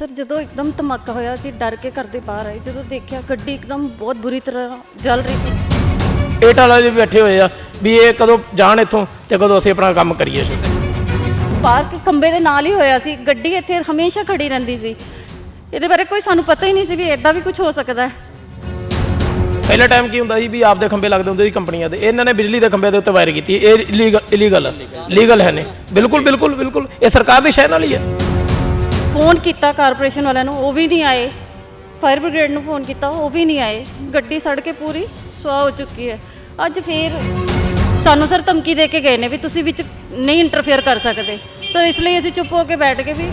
Sir ਜਦੋਂ ਇੱਕਦਮ ਧਮਾਕਾ ਹੋਇਆ ਅਸੀਂ ਡਰ ਕੇ ਘਰ ਦੇ ਬਾਹਰ ਆਏ। ਜਦੋਂ ਦੇਖਿਆ ਗੱਡੀ ਇੱਕਦਮ ਬਹੁਤ ਬੁਰੀ ਤਰ੍ਹਾਂ ਜਲ ਰਹੀ ਸੀ। ਏਟ ਵਾਲਾ ਜੀ ਬੈਠੇ ਹੋਏ ਆ ਵੀ ਇਹ ਕਦੋਂ ਜਾਣ ਇੱਥੋਂ ਤੇ ਕਦੋਂ ਅਸੀਂ ਆਪਣਾ ਕੰਮ ਕਰੀਏ ਛੋਟੇ ਸਪਾਰਕ ਖੰਬੇ ਦੇ ਨਾਲ ਹੀ ਹੋਇਆ ਸੀ। ਗੱਡੀ ਇੱਥੇ ਹਮੇਸ਼ਾ ਖੜੀ ਰਹਿੰਦੀ ਸੀ। ਇਹਦੇ ਬਾਰੇ ਕੋਈ ਸਾਨੂੰ ਪਤਾ ਹੀ ਨਹੀਂ ਸੀ ਵੀ ਐਦਾਂ ਵੀ ਕੁਝ ਹੋ ਸਕਦਾ ਹੈ। ਪਹਿਲਾ ਟਾਈਮ ਕੀ ਹੁੰਦਾ ਸੀ ਵੀ ਆਪਦੇ ਖੰਭੇ ਲੱਗਦੇ ਹੁੰਦੇ ਸੀ ਕੰਪਨੀਆਂ ਦੇ। ਇਹਨਾਂ ਨੇ ਬਿਜਲੀ ਦੇ ਖੰਭੇ ਦੇ ਉੱਤੇ ਵਾਇਰ ਕੀਤੀ। ਇਹ ਇਲੀਗਲ ਇਲੀਗਲ ਲੀਗਲ ਹੈ ਨੇ ਬਿਲਕੁਲ ਬਿਲਕੁਲ ਬਿਲਕੁਲ। ਇਹ ਸਰਕਾਰ ਦੀ ਸ਼ਹਿ ਨਾਲ ਹੀ ਹੈ। ਫੋਨ ਕੀਤਾ ਕਾਰਪੋਰੇਸ਼ਨ ਵਾਲਿਆਂ ਨੂੰ, ਉਹ ਵੀ ਨਹੀਂ ਆਏ। ਫਾਇਰ ਬ੍ਰਿਗੇਡ ਨੂੰ ਫੋਨ ਕੀਤਾ, ਉਹ ਵੀ ਨਹੀਂ ਆਏ। ਗੱਡੀ ਸੜ ਕੇ ਪੂਰੀ ਸੁਆਹ ਹੋ ਚੁੱਕੀ ਹੈ। ਅੱਜ ਫੇਰ ਸਾਨੂੰ ਸਰ ਧਮਕੀ ਦੇ ਕੇ ਗਏ ਨੇ ਵੀ ਤੁਸੀਂ ਵਿੱਚ ਨਹੀਂ ਇੰਟਰਫੇਅਰ ਕਰ ਸਕਦੇ। ਸਰ, ਇਸ ਲਈ ਅਸੀਂ ਚੁੱਪ ਹੋ ਕੇ ਬੈਠ ਕੇ ਵੀ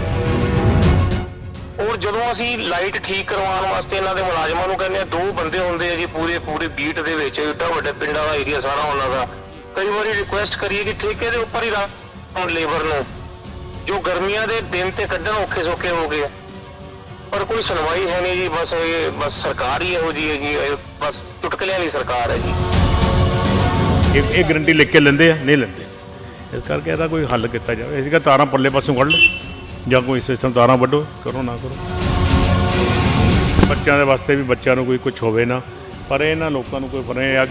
ਔਰ ਜਦੋਂ ਅਸੀਂ ਲਾਈਟ ਠੀਕ ਕਰਵਾਉਣ ਵਾਸਤੇ ਇਹਨਾਂ ਦੇ ਮੁਲਾਜ਼ਮਾਂ ਨੂੰ ਕਹਿੰਦੇ ਆ ਦੋ ਬੰਦੇ ਹੁੰਦੇ ਆ ਜੀ ਪੂਰੇ ਪੂਰੇ ਬੀਟ ਦੇ ਵਿੱਚ, ਏਡਾ ਵੱਡੇ ਪਿੰਡਾਂ ਦਾ ਏਰੀਆ ਸਾਰਾ ਉਹਨਾਂ ਦਾ। ਕਈ ਵਾਰੀ ਰਿਕੁਐਸਟ ਕਰੀਏ ਕਿ ਠੇਕੇ ਦੇ ਉੱਪਰ ਹੀ ਰੱਖ ਲੇਬਰ ਨੂੰ। ਜੋ ਗਰਮੀਆਂ ਦੇ ਦਿਨ ਤੇ ਕੱਢਣ ਔਖੇ ਸੌਖੇ ਹੋ ਗਏ ਪਰ ਕੋਈ ਸੁਣਵਾਈ ਹੈ ਨਹੀਂ ਜੀ, ਬਸ ਇਹ, ਬਸ ਸਰਕਾਰ ਹੀ ਇਹੋ ਜੀ ਹੈ ਜੀ ਇਹ ਬਸ ਚੁਟਕਲਿਆਂ ਦੀ ਸਰਕਾਰ ਹੈ ਜੀ। ਇਹ ਇਹ ਗਰੰਟੀ ਲਿਖ ਕੇ ਲੈਂਦੇ ਆ, ਨਹੀਂ ਲੈਂਦੇ। ਇਸ ਕਰਕੇ ਇਹਦਾ ਕੋਈ ਹੱਲ ਕੀਤਾ ਜਾਵੇ। ਇਸ ਕਰਕੇ ਤਾਰਾਂ ਪੱਲੇ ਪਾਸੋਂ ਕੱਢ ਲਓ, ਜਾਂ ਕੋਈ ਸਿਸਟਮ ਤਾਰਾਂ ਵੱਢੋ, ਕਰੋ ਨਾ ਕਰੋ। ਬੱਚਿਆਂ ਦੇ ਵਾਸਤੇ ਵੀ ਬੱਚਿਆਂ ਨੂੰ ਕੋਈ ਕੁਝ ਹੋਵੇ ਨਾ, ਪਰ ਇਹਨਾਂ ਲੋਕਾਂ ਨੂੰ ਕੋਈ ਪਰੇ ਆ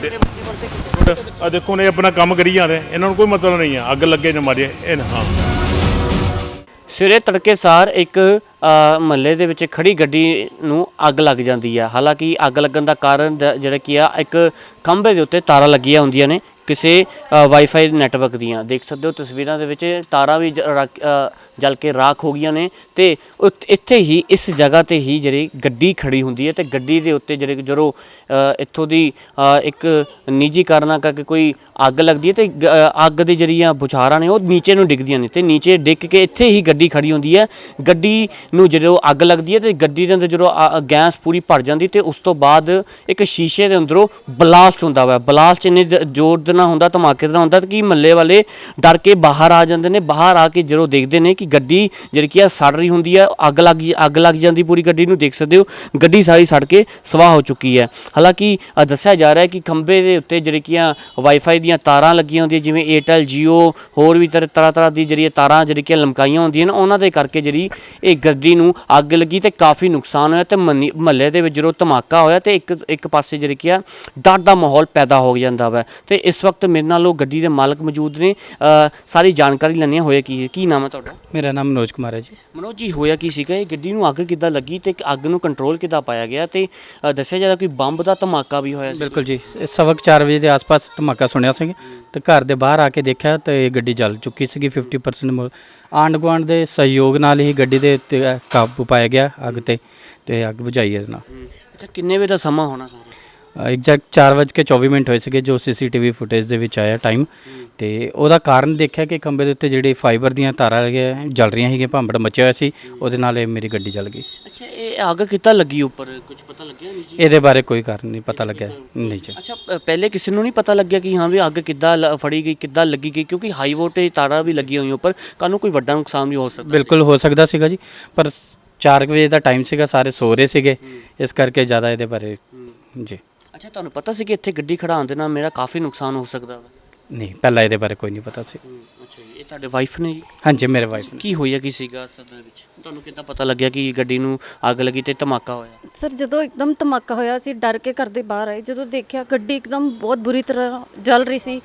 ਆ ਦੇਖੋ ਨੇ ਆਪਣਾ ਕੰਮ ਕਰੀ ਜਾਂਦੇ, ਇਹਨਾਂ ਨੂੰ ਕੋਈ ਮਤਲਬ ਨਹੀਂ ਆ। ਅੱਗ ਲੱਗੇ ਨਾ ਮਾਰੇ ਇਹ ਨਾ- ਸਵੇਰੇ ਤੜਕੇ ਸਾਰ ਇੱਕ ਮਹੱਲੇ ਦੇ ਵਿੱਚ ਖੜੀ ਗੱਡੀ ਨੂੰ ਅੱਗ ਲੱਗ ਜਾਂਦੀ ਹੈ ਹਾਲਾਂਕਿ ਅੱਗ ਲੱਗਣ ਦਾ ਕਾਰਨ ਦ- ਜਿਹੜਾ ਕੀ ਆ ਇੱਕ ਖੰਭੇ ਦੇ ਉੱਤੇ ਤਾਰਾਂ ਲੱਗੀਆਂ ਹੁੰਦੀਆਂ ਨੇ ਕਿਸੇ ਵਾਈਫਾਈ ਨੈਟਵਰਕ ਦੀਆਂ। ਦੇਖ ਸਕਦੇ ਹੋ ਤਸਵੀਰਾਂ ਦੇ ਵਿੱਚ ਤਾਰਾਂ ਵੀ ਜ- ਰੱਖ- ਅ, ਜਲ ਕੇ ਰਾਖ ਹੋ ਗਈਆਂ ਨੇ ਤੇ ਉਤ- ਇੱਥੇ ਹੀ ਇਸ ਜਗ੍ਹਾ ਤੇ ਹੀ ਜਿਹੜੀ ਗੱਡੀ ਖੜੀ ਹੁੰਦੀ ਹੈ ਤੇ ਗੱਡੀ ਦੇ ਉੱਤੇ ਜਿਹੜੇ ਜਦੋਂ ਅ, ਇੱਥੋਂ ਦੀ ਅ, ਇੱਕ ਨਿੱਜੀ ਕਾਰਨਾਂ ਕਰਕੇ ਕੋਈ ਅੱਗ ਲੱਗਦੀ ਹੈ ਤੇ ਗ- ਅ, ਅੱਗ ਦੀ ਜਿਹੜੀਆਂ ਬੁਝਾਰਾਂ ਨੇ ਉਹ ਨੀਚੇ ਨੂੰ ਡਿੱਗਦੀਆਂ ਨੇ ਤੇ ਨੀਚੇ ਡਿੱਗ ਕੇ ਇੱਥੇ ਹੀ ਗੱਡੀ ਖੜੀ ਹੁੰਦੀ ਹੈ। ਗੱਡੀ ਨੂੰ ਜਦੋਂ ਅੱਗ ਲੱਗਦੀ ਹੈ ਤੇ ਗੱਡੀ ਦੇ ਅੰਦਰ ਜਦੋਂ ਆ ਗੈਸ ਪੂਰੀ ਭਰ ਜਾਂਦੀ ਤੇ ਉਸ ਤੋਂ ਬਾਅਦ ਇੱਕ ਸ਼ੀਸ਼ੇ ਦੇ ਅੰਦਰੋਂ ਬਲਾਸਟ ਹੁੰਦਾ ਵਾ। ਬਲਾਸਟ ਇੰਨੇ ਜ- ਜ਼ੋਰ ਦੇ ਨਾਲ ਹੁੰਦਾ ਧਮਾਕੇ ਦੇ ਨਾਲ ਹੁੰਦਾ ਕਿ ਮੱਲੇ ਵਾਲੇ ਡਰ ਕੇ ਬਾਹਰ ਆ ਜਾਂਦੇ ਨੇ। ਬਾਹਰ ਆ ਕੇ ਜਦੋਂ ਦੇਖਦੇ ਨੇ ਕਿ ਗੱਡੀ ਜਿਹੜੀ ਕਿ ਆ ਸੜ ਰਹੀ ਹੁੰਦੀ ਹੈ ਅੱਗ ਲੱਗ ਅੱਗ ਲੱਗ ਜਾਂਦੀ ਪੂਰੀ ਗੱਡੀ ਨੂੰ ਦੇਖ ਸਕਦੇ ਹੋ। ਗੱਡੀ ਸਾਰੀ ਸੜ ਕੇ ਸਵਾਹ ਹੋ ਚੁੱਕੀ ਹੈ। ਹਾਲਾਂਕਿ ਅ, ਦੱਸਿਆ ਜਾ ਰਿਹਾ ਹੈ ਕਿ ਖੰਭੇ ਦੇ ਉੱਤੇ ਜਿਹੜੀ ਕਿ ਆ ਵਾਈਫਾਈ ਦੀਆਂ ਤਾਰਾਂ ਲੱਗੀਆਂ ਹੁੰਦੀਆਂ ਜਿਵੇਂ ਏਅਰਟੈਲ ਜੀਓ ਹੋਰ ਵੀ ਤਰ੍ਹਾਂ ਤਰ੍ਹਾਂ ਤਰ੍ਹਾਂ ਦੀ ਜਿਹੜੀਆਂ ਤਾਰਾਂ ਜਿਹੜੀ ਕਿ ਲਮਕਾਈਆਂ ਹੁੰਦੀਆਂ ਨੇ ਉਹਨਾਂ ਦੇ ਕਰਕੇ ਜਿਹੜੀ ਇਹ ਗੱਡੀ ਨੂੰ ਅੱਗ ਲੱਗੀ ਤੇ ਕਾਫੀ ਨੁਕਸਾਨ ਹੋਇਆ ਤੇ ਮਹੱਲੇ ਦੇ ਵਿੱਚ ਜਦੋਂ ਧਮਾਕਾ ਹੋਇਆ ਤੇ ਇੱਕ ਇੱਕ ਪਾਸੇ ਜਿਹੜੀ ਕੀ ਆ ਡਰ ਦਾ ਮਾਹੌਲ ਪੈਦਾ ਹੋ ਜਾਂਦਾ ਵਾ। ਤੇ ਇਸ ਵਕਤ ਮੇਰੇ ਨਾਲ ਉਹ ਗੱਡੀ ਦੇ ਮਾਲਕ ਮੌਜੂਦ ਨੇ। ਸਾਰੀ ਜਾਣਕਾਰੀ ਲੈਣੀ ਹੋਇਆ ਕੀ ਕੀ ਨਾਮ ਹੈ ਤੁਹਾਡਾ? ਮੇਰਾ ਨਾਮ ਮਨੋਜ ਕੁਮਾਰ ਹੈ ਜੀ। ਮਨੋਜ ਜੀ ਹੋਇਆ ਕੀ ਸੀਗਾ? ਇਹ ਗੱਡੀ ਨੂੰ ਅੱਗ ਕਿੱਦਾਂ ਲੱਗੀ ਤੇ ਅੱਗ ਨੂੰ ਕੰਟਰੋਲ ਕਿੱਦਾਂ ਪਾਇਆ ਗਿਆ? ਤੇ ਦੱਸਿਆ ਜਾਂਦਾ ਕੋਈ ਬੰਬ ਦਾ ਧਮਾਕਾ ਵੀ ਹੋਇਆ ਸੀ? ਬਿਲਕੁਲ ਜੀ। ਇਹ ਸਵਾ ਕੁ ਚਾਰ ਵਜੇ ਦੇ ਆਸ-ਪਾਸ ਧਮਾਕਾ ਸੁਣਿਆ ਸੀ। ਤੇ ਘਰ ਦੇ ਬਾਹਰ ਆ ਕੇ ਦੇਖਿਆ ਤੇ ਇਹ ਗੱਡੀ ਜਲ ਚੁੱਕੀ ਸੀਗੀ। 50% ਆਂਢ ਗੁਆਂਢ ਦੇ ਸਹਿਯੋਗ ਨਾਲ ਹੀ ਗੱਡੀ ਦੇ ਉੱਤੇ ਕਾਬੂ ਪਾਇਆ ਗਿਆ ਅੱਗ ਤੇ ਤੇ ਅੱਗ ਬੁਝਾਈ ਇਸ ਨਾਲ। ਅੱਛਾ, ਕਿੰਨੇ ਵਜੇ ਦਾ ਸਮਾਂ ਹੋਣਾ ਸਾਰਾ? ਐਗਜ਼ੈਕਟ 4:24 ਮਿੰਟ ਹੋਏ ਸੀਗੇ ਜੋ ਸੀਸੀਟੀਵੀ ਫੁਟੇਜ ਦੇ ਵਿੱਚ ਆਇਆ ਟਾਈਮ ਤੇ ਉਹਦਾ ਕਾਰਨ ਦੇਖਿਆ ਕਿ ਖੰਭੇ ਦੇ ਉੱਤੇ ਜਿਹੜੇ ਫਾਈਬਰ ਦੀਆਂ ਤਾਰਾਂ ਲੱਗੀਆਂ ਜਲ ਰਹੀਆਂ ਸੀਗੀਆਂ ਭਾਂਬੜ ਮੱਚਿਆ ਹੋਇਆ ਸੀ ਉਹਦੇ ਨਾਲ ਇਹ ਮੇਰੀ ਗੱਡੀ ਜਲ ਗਈ। ਅੱਛਾ ਇਹ ਅੱਗ ਕਿੱਦਾਂ ਲੱਗੀ ਉੱਪਰ? ਕੁਝ ਪਤਾ ਲੱਗਿਆ ਨਹੀਂ ਜੀ? ਇਹਦੇ ਬਾਰੇ ਕੋਈ ਕਾਰਨ ਨਹੀਂ ਪਤਾ ਲੱਗਿਆ। ਨਹੀਂ ਜੀ। ਅੱਛਾ ਪਹਿਲੇ ਕਿਸੇ ਨੂੰ ਨਹੀਂ ਪਤਾ ਲੱਗਿਆ ਕਿ ਹਾਂ ਵੀ ਅੱਗ ਕਿੱਦਾਂ ਲ- ਫੜੀ ਗਈ ਕਿੱਦਾਂ ਲੱਗੀ ਗਈ? ਕਿਉਂਕਿ ਹਾਈ ਵੋਲਟੇਜ ਤਾਰਾਂ ਵੀ ਲੱਗੀਆਂ ਹੋਈਆਂ ਉੱਪਰ ਕਾਨੂੰ ਕੋਈ ਵੱਡਾ ਨੁਕਸਾਨ ਵੀ ਹੋ ਸਕਦਾ ਬਿਲਕੁਲ ਹੋ ਸਕਦਾ ਸੀਗਾ ਜੀ ਪਰ 4 ਵਜੇ ਦਾ ਟਾਈਮ ਸੀਗਾ ਸਾਰੇ ਸੋ ਰਹੇ ਸੀਗੇ। ਇਸ ਕਰਕੇ ਜ਼ਿਆਦਾ ਇਹਦੇ ਬਾਰੇ ਜੀ। ਅੱਛਾ ਤੁਹਾਨੂੰ ਪਤਾ ਸੀ ਕਿ ਇੱਥੇ ਗੱਡੀ ਖੜਾਉਣ ਦੇ ਨਾਲ ਮੇਰਾ ਕਾਫੀ ਨੁਕਸਾਨ ਹੋ ਸਕਦਾ ਵਾ? ਨਹੀਂ ਪਹਿਲਾਂ ਇਹਦੇ ਬਾਰੇ ਕੋਈ ਨਹੀਂ ਪਤਾ ਸੀ। ਅੱਛਾ ਜੀ ਇਹ ਤੁਹਾਡੇ ਵਾਈਫ ਨੇ ਜੀ? ਹਾਂਜੀ ਮੇਰੇ ਵਾਈਫ ਕੀ ਹੋਇਆ ਕੀ ਸੀਗਾ ਅਸਲ ਦੇ ਵਿੱਚ? ਤੁਹਾਨੂੰ ਕਿੱਦਾਂ ਪਤਾ ਲੱਗਿਆ ਕਿ ਗੱਡੀ ਨੂੰ ਅੱਗ ਲੱਗੀ ਤੇ ਧਮਾਕਾ ਹੋਇਆ? ਸਰ ਜਦੋਂ ਇੱਕਦਮ ਧਮਾਕਾ ਹੋਇਆ ਅਸੀਂ ਡਰ ਕੇ ਘਰ ਦੇ ਬਾਹਰ ਆਏ। ਜਦੋਂ ਦੇਖਿਆ ਗੱਡੀ ਇੱਕਦਮ ਬਹੁਤ ਬੁਰੀ ਤਰ੍ਹਾਂ ਜਲ ਰਹੀ ਸੀ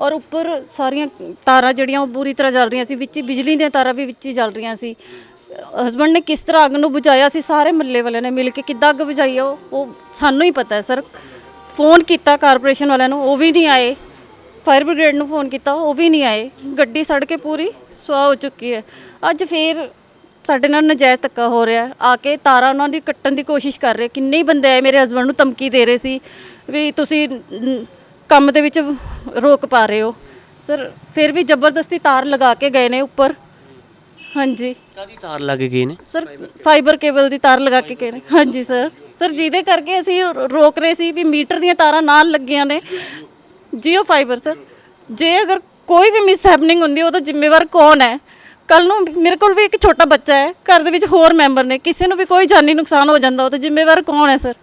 ਔਰ ਉੱਪਰ ਸਾਰੀਆਂ ਤਾਰਾਂ ਜਿਹੜੀਆਂ ਉਹ ਬੁਰੀ ਤਰ੍ਹਾਂ ਜਲ ਰਹੀਆਂ ਸੀ। ਵਿੱਚ ਹੀ ਬਿਜਲੀ ਦੀਆਂ ਤਾਰਾਂ ਵੀ ਵਿੱਚ ਹੀ ਜਲ ਰਹੀਆਂ ਸੀ। ਹਸਬੰਡ ਨੇ ਕਿਸ ਤਰ੍ਹਾਂ ਅੱਗ ਨੂੰ ਬੁਝਾਇਆ ਸੀ? ਸਾਰੇ ਮੱਲੇ ਵਾਲਿਆਂ ਨੇ ਮਿਲ ਕੇ ਕਿੱਦਾਂ ਅੱਗ ਬੁਝਾਈ ਆ ਉਹ? ਉਹ ਸਾਨੂੰ ਹੀ ਪਤਾ ਹੈ ਸਰ। ਫੋਨ ਕੀਤਾ ਕਾਰਪੋਰੇਸ਼ਨ ਵਾਲਿਆਂ ਨੂੰ ਉਹ ਵੀ ਨਹੀਂ ਆਏ। ਫਾਇਰ ਬ੍ਰਿਗੇਡ ਨੂੰ ਫੋਨ ਕੀਤਾ ਉਹ ਵੀ ਨਹੀਂ ਆਏ। ਗੱਡੀ ਸੜ ਕੇ ਪੂਰੀ ਸੁਆਹ ਹੋ ਚੁੱਕੀ ਹੈ। ਅੱਜ ਫੇਰ ਸਾਡੇ ਨਾਲ ਨਜਾਇਜ਼ ਧੱਕਾ ਹੋ ਰਿਹਾ। ਆ ਕੇ ਤਾਰਾਂ ਉਹਨਾਂ ਦੀ ਕੱਟਣ ਦੀ ਕੋਸ਼ਿਸ਼ ਕਰ ਰਹੇ। ਕਿੰਨੇ ਹੀ ਬੰਦੇ ਆਏ ਮੇਰੇ ਹਸਬੰਡ ਨੂੰ ਧਮਕੀ ਦੇ ਰਹੇ ਸੀ ਵੀ ਤੁਸੀਂ ਕੰਮ ਦੇ ਵਿੱਚ ਰੋਕ ਪਾ ਰਹੇ ਹੋ। ਸਰ ਫਿਰ ਵੀ ਜ਼ਬਰਦਸਤੀ ਤਾਰ ਲਗਾ ਕੇ ਗਏ ਨੇ ਉੱਪਰ। ਹਾਂਜੀ। ਕਾਦੀ ਤਾਰ ਲੱਗ ਗਈ ਨੇ? ਸਰ ਫਾਈਬਰ ਕੇਬਲ ਦੀ ਤਾਰ ਲਗਾ ਕੇ ਗਏ ਨੇ। ਹਾਂਜੀ ਸਰ। ਸਰ ਜਿਹਦੇ ਕਰਕੇ ਅਸੀਂ ਰੋਕ ਰਹੇ ਸੀ ਵੀ ਮੀਟਰ ਦੀਆਂ ਤਾਰਾਂ ਨਾਲ ਲੱਗੀਆਂ ਨੇ। Jio fibre, sir. ਜੇ ਅਗਰ ਕੋਈ ਵੀ ਮਿਸ ਹੈਪਨਿੰਗ ਹੁੰਦੀ, ਉਹਦਾ ਜ਼ਿੰਮੇਵਾਰ ਕੌਣ ਹੈ? ਕੱਲ ਨੂੰ ਮੇਰੇ ਕੋਲ ਵੀ ਇੱਕ ਛੋਟਾ ਬੱਚਾ ਹੈ, ਘਰ ਦੇ ਵਿੱਚ ਹੋਰ ਮੈਂਬਰ ਨੇ। ਕਿਸੇ ਨੂੰ ਵੀ ਕੋਈ ਜਾਨੀ ਨੁਕਸਾਨ ਹੋ ਜਾਂਦਾ, ਉਹਦਾ ਜ਼ਿੰਮੇਵਾਰ ਕੌਣ ਹੈ, ਸਰ?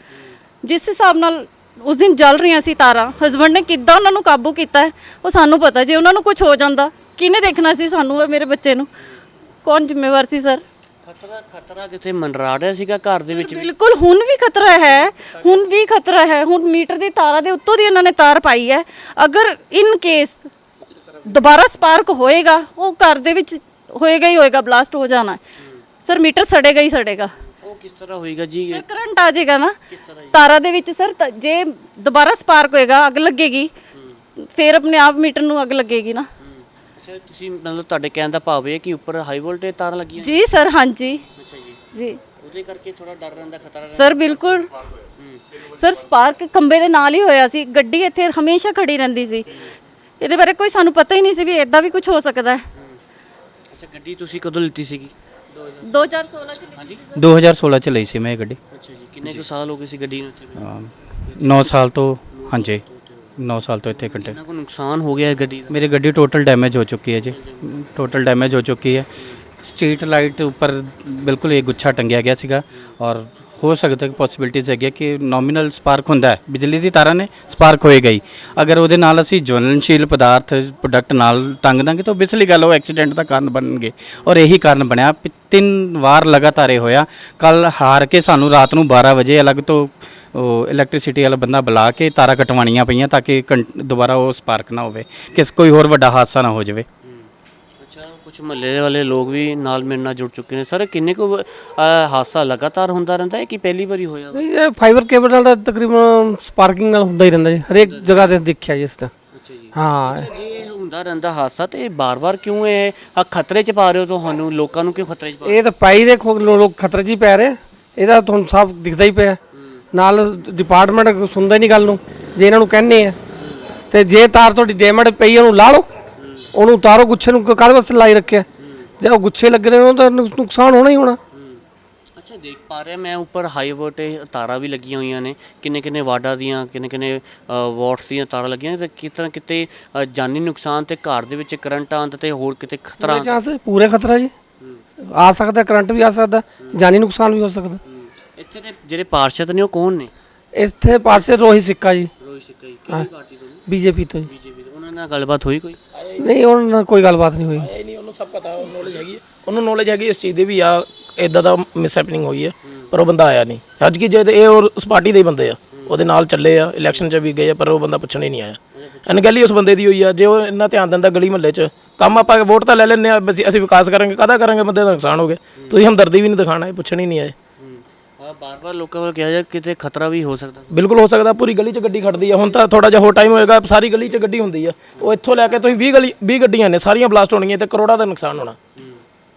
ਜਿਸ ਹਿਸਾਬ ਨਾਲ ਉਸ ਦਿਨ ਜਲ ਰਹੀਆਂ ਸੀ ਤਾਰਾਂ ਹਸਬੰਡ ਨੇ ਕਿੱਦਾਂ ਉਹਨਾਂ ਨੂੰ ਕਾਬੂ ਕੀਤਾ ਉਹ ਸਾਨੂੰ ਪਤਾ ਜੇ ਉਹਨਾਂ ਨੂੰ ਕੁਝ ਹੋ ਜਾਂਦਾ, ਕਿਹਨੇ ਦੇਖਣਾ ਸੀ ਸਾਨੂੰ, ਮੇਰੇ ਬੱਚੇ ਨੂੰ? ਕੌਣ ਜ਼ਿੰਮੇਵਾਰ ਸੀ, ਸਰ? ਖਤਰਾ ਖਤਰਾ ਕਿਤੇ ਮੰਡਰਾ ਰਿਹਾ ਸੀਗਾ ਘਰ ਦੇ ਵਿੱਚ? ਬਿਲਕੁਲ ਹੁਣ ਵੀ ਖਤਰਾ ਹੈ ਹੁਣ ਵੀ ਖਤਰਾ ਹੈ ਹੁਣ ਮੀਟਰ ਦੀ ਤਾਰਾਂ ਦੇ ਉੱਤੋਂ ਦੀ ਇਹਨਾਂ ਨੇ ਤਾਰ ਪਾਈ ਹੈ। ਅਗਰ ਇਨ ਕੇਸ ਦੁਬਾਰਾ ਸਪਾਰਕ ਹੋਏਗਾ ਉਹ ਘਰ ਦੇ ਵਿੱਚ ਹੋਏਗਾ ਹੀ ਹੋਏਗਾ ਬਲਾਸਟ ਹੋ ਜਾਣਾ। ਸਰ ਮੀਟਰ ਸੜੇਗਾ ਹੀ ਸੜੇਗਾ। ਉਹ ਕਿਸ ਤਰ੍ਹਾਂ ਹੋਏਗਾ ਜੀ? ਸਰ ਕਰੰਟ ਆ ਜਾਏਗਾ ਨਾ। ਤਾਰਾਂ ਦੇ ਵਿੱਚ ਸਰ ਤ- ਜੇ ਦੁਬਾਰਾ ਸਪਾਰਕ ਹੋਏਗਾ ਅੱਗ ਲੱਗੇਗੀ। ਫਿਰ ਆਪਣੇ ਆਪ ਮੀਟਰ ਨੂੰ ਅੱਗ ਲੱਗੇਗੀ ਨਾ। ਅੱਛਾ ਤੁਸੀਂ ਮਤਲਬ ਤੁਹਾਡੇ ਕਹਿਣ ਦਾ ਭਾਵ ਇਹ ਹੈ ਕਿ ਉੱਪਰ ਹਾਈ ਵੋਲਟੇਜ ਤਾਰਾਂ ਲੱਗੀਆਂ ਜੀ ਸਰ ਹਾਂਜੀ। ਅੱਛਾ ਜੀ। ਜੀ। ਉਹਦੇ ਕਰਕੇ ਥੋੜਾ ਡਰ ਰਹਿੰਦਾ ਖਤਰਾ ਰਹਿੰਦਾ? ਸਰ ਬਿਲਕੁਲ। ਸਰ ਸਪਾਰਕ ਖੰਬੇ ਦੇ ਨਾਲ ਹੀ ਹੋਇਆ ਸੀ। ਗੱਡੀ ਇੱਥੇ ਹਮੇਸ਼ਾ ਖੜੀ ਰਹਿੰਦੀ ਸੀ। ਇਹਦੇ ਬਾਰੇ ਕੋਈ ਸਾਨੂੰ ਪਤਾ ਹੀ ਨਹੀਂ ਸੀ ਵੀ ਇਦਾਂ ਵੀ ਕੁਝ ਹੋ ਸਕਦਾ ਹੈ। ਅੱਛਾ ਗੱਡੀ ਤੁਸੀਂ ਕਦੋਂ ਲਿੱਤੀ ਸੀਗੀ? 2016 ਚ ਹਾਂਜੀ। 2016 ਚ ਲਈ ਸੀ ਮੈਂ ਇਹ ਗੱਡੀ। ਅੱਛਾ ਜੀ ਕਿੰਨੇ ਕੁ ਸਾਲ ਹੋ ਗਏ ਸੀ ਗੱਡੀ ਨੂੰ ਇੱਥੇ? 9 ਸਾਲ ਤੋਂ ਹਾਂਜੀ। 9 ਸਾਲ ਤੋਂ ਇੱਥੇ ਕੰਟੇ ਕਿੰਨਾ ਕੁ ਨੁਕਸਾਨ ਹੋ ਗਿਆ ਹੈ ਗੱਡੀ ਦਾ? ਮੇਰੀ ਗੱਡੀ ਟੋਟਲ ਡੈਮੇਜ ਹੋ ਚੁੱਕੀ ਹੈ ਜੀ। ਟੋਟਲ ਡੈਮੇਜ ਹੋ ਚੁੱਕੀ ਹੈ। ਸਟਰੀਟ ਲਾਈਟ ਉੱਪਰ ਬਿਲਕੁਲ ਇਹ ਗੁੱਛਾ ਟੰਗਿਆ ਗਿਆ ਸੀਗਾ ਔਰ ਹੋ ਸਕਦਾ ਕਿ ਪੋਸਿਬਿਲਿਟੀਜ਼ ਹੈਗੀ ਹੈ ਕਿ ਨੋਮੀਨਲ ਸਪਾਰਕ ਹੁੰਦਾ ਹੈ। ਬਿਜਲੀ ਦੀ ਤਾਰਾਂ ਨੇ ਸਪਾਰਕ ਹੋਏਗਾ ਹੀ ਅਗਰ ਉਹਦੇ ਨਾਲ ਅਸੀਂ ਜਵਲਨਸ਼ੀਲ ਪਦਾਰਥ ਪ੍ਰੋਡਕਟ ਨਾਲ ਟੰਗ ਦਾਂਗੇ ਤਾਂ ਬਿਸਲੀ ਗੱਲ ਉਹ ਐਕਸੀਡੈਂਟ ਦਾ ਕਾਰਨ ਬਣਨਗੇ। ਔਰ ਇਹੀ ਕਾਰਨ ਬਣਿਆ ਤਿੰਨ ਵਾਰ ਲਗਾਤਾਰ ਇਹ ਹੋਇਆ। ਕੱਲ ਹਾਰ ਕੇ ਸਾਨੂੰ ਰਾਤ ਨੂੰ 12 ਵਜੇ ਅਲੱਗ ਤੋਂ ਉਹ ਇਲੈਕਟ੍ਰਿਸਿਟੀ ਵਾਲਾ ਬੰਦਾ ਬੁਲਾ ਕੇ ਤਾਰਾਂ ਕਟਵਾਉਣੀਆਂ ਪਈਆਂ ਤਾਂ ਕਿ ਕੰ- ਦੁਬਾਰਾ ਉਹ ਸਪਾਰਕ ਨਾ ਹੋਵੇ ਕਿਸ ਕੋਈ ਹੋਰ ਵੱਡਾ ਹਾਦਸਾ ਨਾ ਹੋ ਜਾਵੇ। ਅੱਛਾ ਕੁਝ ਮਹੱਲੇ ਵਾਲੇ ਲੋਕ ਵੀ ਨਾਲ ਮੇਰੇ ਨਾਲ ਜੁੜ ਚੁੱਕੇ ਨੇ। ਸਰ ਕਿੰਨੇ ਕੁ ਹਾਦਸਾ ਲਗਾਤਾਰ ਹੁੰਦਾ ਰਹਿੰਦਾ ਹੈ ਕਿ ਪਹਿਲੀ ਵਾਰੀ ਹੋਇਆ? ਨਹੀਂ, ਇਹ ਫਾਈਬਰ ਕੇਬਲ ਨਾਲ ਤਾਂ ਤਕਰੀਬਨ ਸਪਾਰਕਿੰਗ ਨਾਲ ਹੁੰਦਾ ਹੀ ਰਹਿੰਦਾ ਜੀ ਹਰੇਕ ਜਗ੍ਹਾ ਤੇ ਦੇਖਿਆ ਜੀ ਇਸ ਤਰ੍ਹਾਂ ਅੱਛਾ ਜੀ। ਹਾਂ। ਅੱਛਾ ਜੇ ਇਹ ਹੁੰਦਾ ਰਹਿੰਦਾ ਹਾਦਸਾ ਤੇ ਬਾਰ-ਬਾਰ ਕਿਉਂ ਇਹ ਅ, ਖਤਰੇ 'ਚ ਪਾ ਰਹੇ ਹੋ ਤੁਹਾਨੂੰ? ਲੋਕਾਂ ਨੂੰ ਕਿਉਂ ਖਤਰੇ 'ਚ ਪਾ ਇਹ ਤਾਂ ਪਾਈ ਦੇ ਖੋ- ਲੋ- ਲੋਕ ਖਤਰੇ 'ਚ ਹੀ ਪੈ ਰਹੇ ਇਹਦਾ ਤੁਹਾਨੂੰ ਸਾਫ਼ ਦਿਖਦਾ ਹੀ ਪਿਆ। ਨਾਲ ਡਿਪਾਰਟਮੈਂਟ ਸੁਣਦਾ ਹੀ ਨਹੀਂ ਗੱਲ ਨੂੰ ਜੇ ਇਹਨਾਂ ਨੂੰ ਕਹਿੰਨੇ ਆ। ਤੇ ਜੇ ਤਾਰ ਤੁਹਾਡੀ ਡੈਮੇਜ ਪਈ ਉਹਨੂੰ ਲਾ ਲਓ। ਉਹਨੂੰ ਉਤਾਰੋ ਗੁੱਛੇ ਨੂੰ ਕਾਹਦੇ ਵਾਸਤੇ ਲਾਈ ਰੱਖਿਆ? ਜੇ ਉਹ ਗੁੱਛੇ ਲੱਗ ਰਹੇ ਨੇ ਉਹ ਤਾਂ ਨੁਕ- ਨੁਕਸਾਨ ਹੋਣਾ ਹੀ ਹੋਣਾ। ਅੱਛਾ ਦੇਖ ਪਾ ਰਿਹਾ ਮੈਂ ਉੱਪਰ ਹਾਈ ਵੋਲਟੇਜ ਤਾਰਾਂ ਵੀ ਲੱਗੀਆਂ ਹੋਈਆਂ ਨੇ। ਕਿੰਨੇ ਕਿੰਨੇ ਵਾਟਾਂ ਦੀਆਂ ਕਿੰਨੇ ਕਿੰਨੇ ਵਾਟਸ ਦੀਆਂ ਤਾਰਾਂ ਲੱਗੀਆਂ ਤੇ ਕਿਤੇ ਨਾ ਕਿਤੇ ਜਾਨੀ ਨੁਕਸਾਨ ਤੇ ਘਰ ਦੇ ਵਿੱਚ ਕਰੰਟ ਆਉਣ ਤੇ ਹੋਰ ਕਿਤੇ ਖਤਰਾ? ਚਾਂਸ ਪੂਰੇ ਖਤਰਾ ਜੀ। ਆ ਸਕਦਾ ਕਰੰਟ ਵੀ ਆ ਸਕਦਾ ਜਾਨੀ ਨੁਕਸਾਨ ਵੀ ਹੋ ਸਕਦਾ। ਇੱਥੇ ਦੇ ਜਿਹੜੇ ਪਾਰਸ਼ਦ ਨੇ ਉਹ ਕੌਣ ਨੇ? ਇੱਥੇ ਪਾਸੇ ਰੋਹਿਤ ਸਿੱਕਾ ਜੀ। ਰੋਹਿਤ ਸਿੱਕਈ ਕਿਹੜੀ ਪਾਰਟੀ ਤੋਂ ਬੀਜੇਪੀ ਤੋਂ ਜੀ। ਬੀਜੇਪੀ ਤੋਂ। ਉਹਨਾਂ ਨਾਲ ਗੱਲਬਾਤ ਹੋਈ ਕੋਈ? ਨਹੀਂ ਉਹਨਾਂ ਨਾਲ ਕੋਈ ਗੱਲਬਾਤ ਨਹੀਂ ਹੋਈ। ਇਹ ਨਹੀਂ ਉਹਨੂੰ ਸਭ ਪਤਾ ਉਹ ਨੌਲੇਜ ਹੈਗੀ ਹੈ ਉਹਨੂੰ ਨੌਲੇਜ ਹੈਗੀ ਇਸ ਚੀਜ਼ ਦੀ ਵੀ ਆ ਇਦਾਂ ਦਾ ਮਿਸ ਹੈਪਨਿੰਗ ਹੋਈ ਹੈ ਪਰ ਉਹ ਬੰਦਾ ਆਇਆ ਨਹੀਂ। ਅੱਜ ਕੀ ਜੇ ਤੇ ਇਹ ਔਰ ਉਸ ਪਾਰਟੀ ਦੇ ਹੀ ਬੰਦੇ ਆ। ਉਹਦੇ ਨਾਲ ਚੱਲੇ ਆ ਇਲੈਕਸ਼ਨ 'ਚ ਵੀ ਗਏ ਆ ਪਰ ਉਹ ਬੰਦਾ ਪੁੱਛਣ ਹੀ ਨਹੀਂ ਆਇਆ। ਅਣਗਹਿਲੀ ਉਸ ਬੰਦੇ ਦੀ ਹੋਈ ਆ। ਜੇ ਉਹ ਇੰਨਾ ਧਿਆਨ ਦਿੰਦਾ ਗਲੀ ਮਹੱਲੇ 'ਚ ਕੰਮ ਆਪਾਂ ਵੋਟ ਤਾਂ ਲੈ ਲੈਂਦੇ ਆ ਅਸੀਂ ਅਸੀਂ ਵਿਕਾਸ ਕਰਾਂਗੇ ਕਾਹਦਾ ਕਰਾਂਗੇ ਬੰਦੇ ਦਾ ਨੁਕਸਾਨ ਹੋ ਗਿਆ। ਤੁਸੀਂ ਹਮਦਰਦੀ ਵੀ ਨਹੀਂ ਦਿਖਾਣਾ ਇਹ ਪੁੱਛਣ ਹੀ ਨਹੀਂ ਆਏ। ਬਾਰ-ਬਾਰ ਲੋਕਾਂ ਵੱਲ ਕਿਹਾ ਜਾ ਕਿਤੇ ਖਤਰਾ ਵੀ ਹੋ ਸਕਦਾ ਬਿਲਕੁਲ ਹੋ ਸਕਦਾ ਪੂਰੀ ਗਲੀ 'ਚ ਗੱਡੀ ਖੜਦੀ ਆ। ਹੁਣ ਤਾਂ ਥੋੜਾ ਜਿਹਾ ਹੋਰ ਟਾਈਮ ਹੋਏਗਾ ਸਾਰੀ ਗਲੀ 'ਚ ਗੱਡੀ ਹੁੰਦੀ ਆ। ਉਹ ਇੱਥੋਂ ਲੈ ਕੇ ਤੁਸੀਂ 20 ਗਲੀ 20 ਗੱਡੀਆਂ ਨੇ ਸਾਰੀਆਂ ਬਲਾਸਟ ਹੋਣਗੀਆਂ ਤੇ ਕਰੋੜਾਂ ਦਾ ਨੁਕਸਾਨ ਹੋਣਾ।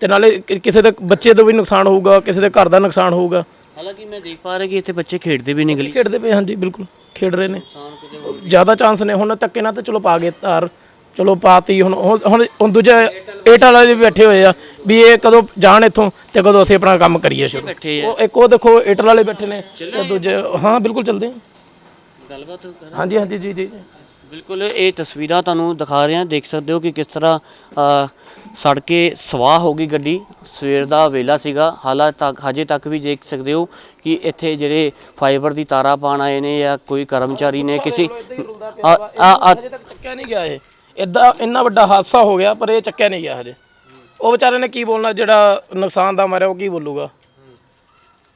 ਤੇ ਨਾਲੇ ਕਿ- ਕਿਸੇ ਦੇ ਬੱਚੇ ਦਾ ਵੀ ਨੁਕਸਾਨ ਹੋਊਗਾ ਕਿਸੇ ਦੇ ਘਰ ਦਾ ਨੁਕਸਾਨ ਹੋਊਗਾ। ਹਾਲਾਂਕਿ ਮੈਂ ਦੇਖ ਪਾ ਰਿਹਾ ਕਿ ਇੱਥੇ ਬੱਚੇ ਖੇਡਦੇ ਵੀ ਨੇ ਗਲੀ। ਖੇਡਦੇ ਪਏ ਹਾਂਜੀ ਬਿਲਕੁਲ ਖੇਡ ਰਹੇ ਨੇ। ਨੁਕਸਾਨ ਕਿਤੇ ਹੋਰ ਜ਼ਿਆਦਾ ਚਾਂਸ ਨੇ ਹੁਣ ਧੱਕੇ ਨਾਲ ਤਾਂ ਚਲੋ ਪਾ ਗਏ ਤਾਰ। ਚਲੋ ਪਾਤੀ ਹੁਣ ਹੁਣ ਹੁਣ- ਹੁਣ ਦੂਜਾ ਏਟ ਵਾਲੇ ਵੀ ਬੈਠੇ ਹੋਏ ਆ। ਵੀ ਇਹ ਕਦੋਂ ਜਾਣ ਇੱਥੋਂ ਤੇ ਕਦੋਂ ਅਸੀਂ ਆਪਣਾ ਕੰਮ ਕਰੀਏ ਸ਼ੁਰੂ। ਬੈਠੇ ਆ। ਉਹ ਇੱਕ ਉਹ ਦੇਖੋ ਏਟ ਵਾਲੇ ਬੈਠੇ ਨੇ। ਤੇ ਦੂਜੇ ਹਾਂ ਬਿਲਕੁਲ ਚੱਲਦੇ ਆ। ਗੱਲਬਾਤ ਕਰ ਹਾਂਜੀ ਹਾਂਜੀ ਜੀ ਜੀ। ਬਿਲਕੁਲ ਇਹ ਤਸਵੀਰਾਂ ਤੁਹਾਨੂੰ ਦਿਖਾ ਰਹੇ ਹਾਂ। ਦੇਖ ਸਕਦੇ ਹੋ ਕਿ ਕਿਸ ਤਰ੍ਹਾਂ ਅ, ਸੜ ਕੇ ਸਵਾਹ ਹੋ ਗਈ ਗੱਡੀ। ਸਵੇਰ ਦਾ ਵੇਲਾ ਸੀਗਾ। ਹਾਲਾਂ ਤੱਕ ਹਜੇ ਤੱਕ ਵੀ ਦੇਖ ਸਕਦੇ ਹੋ ਕਿ ਇੱਥੇ ਜਿਹੜੇ ਫਾਈਬਰ ਦੀ ਤਾਰਾਂ ਪਾਣ ਆਏ ਨੇ ਜਾਂ ਕੋਈ ਕਰਮਚਾਰੀ ਨੇ ਕਿਸੇ ਆ ਆ ਆ- ਹਜੇ ਤੱਕ ਚੱਕਿਆ ਨਹੀਂ ਗਿਆ ਇਹ। ਇਦਾਂ ਇੰਨਾ ਵੱਡਾ ਹਾਦਸਾ ਹੋ ਗਿਆ ਪਰ ਇਹ ਚੱਕਿਆ ਨਹੀਂ ਗਿਆ ਹਜੇ। ਉਹ ਵਿਚਾਰੇ ਨੇ ਕੀ ਬੋਲਣਾ ਜਿਹੜਾ ਨੁਕਸਾਨ ਦਾ ਮਾਰਿਆ ਉਹ ਕੀ ਬੋਲੂਗਾ?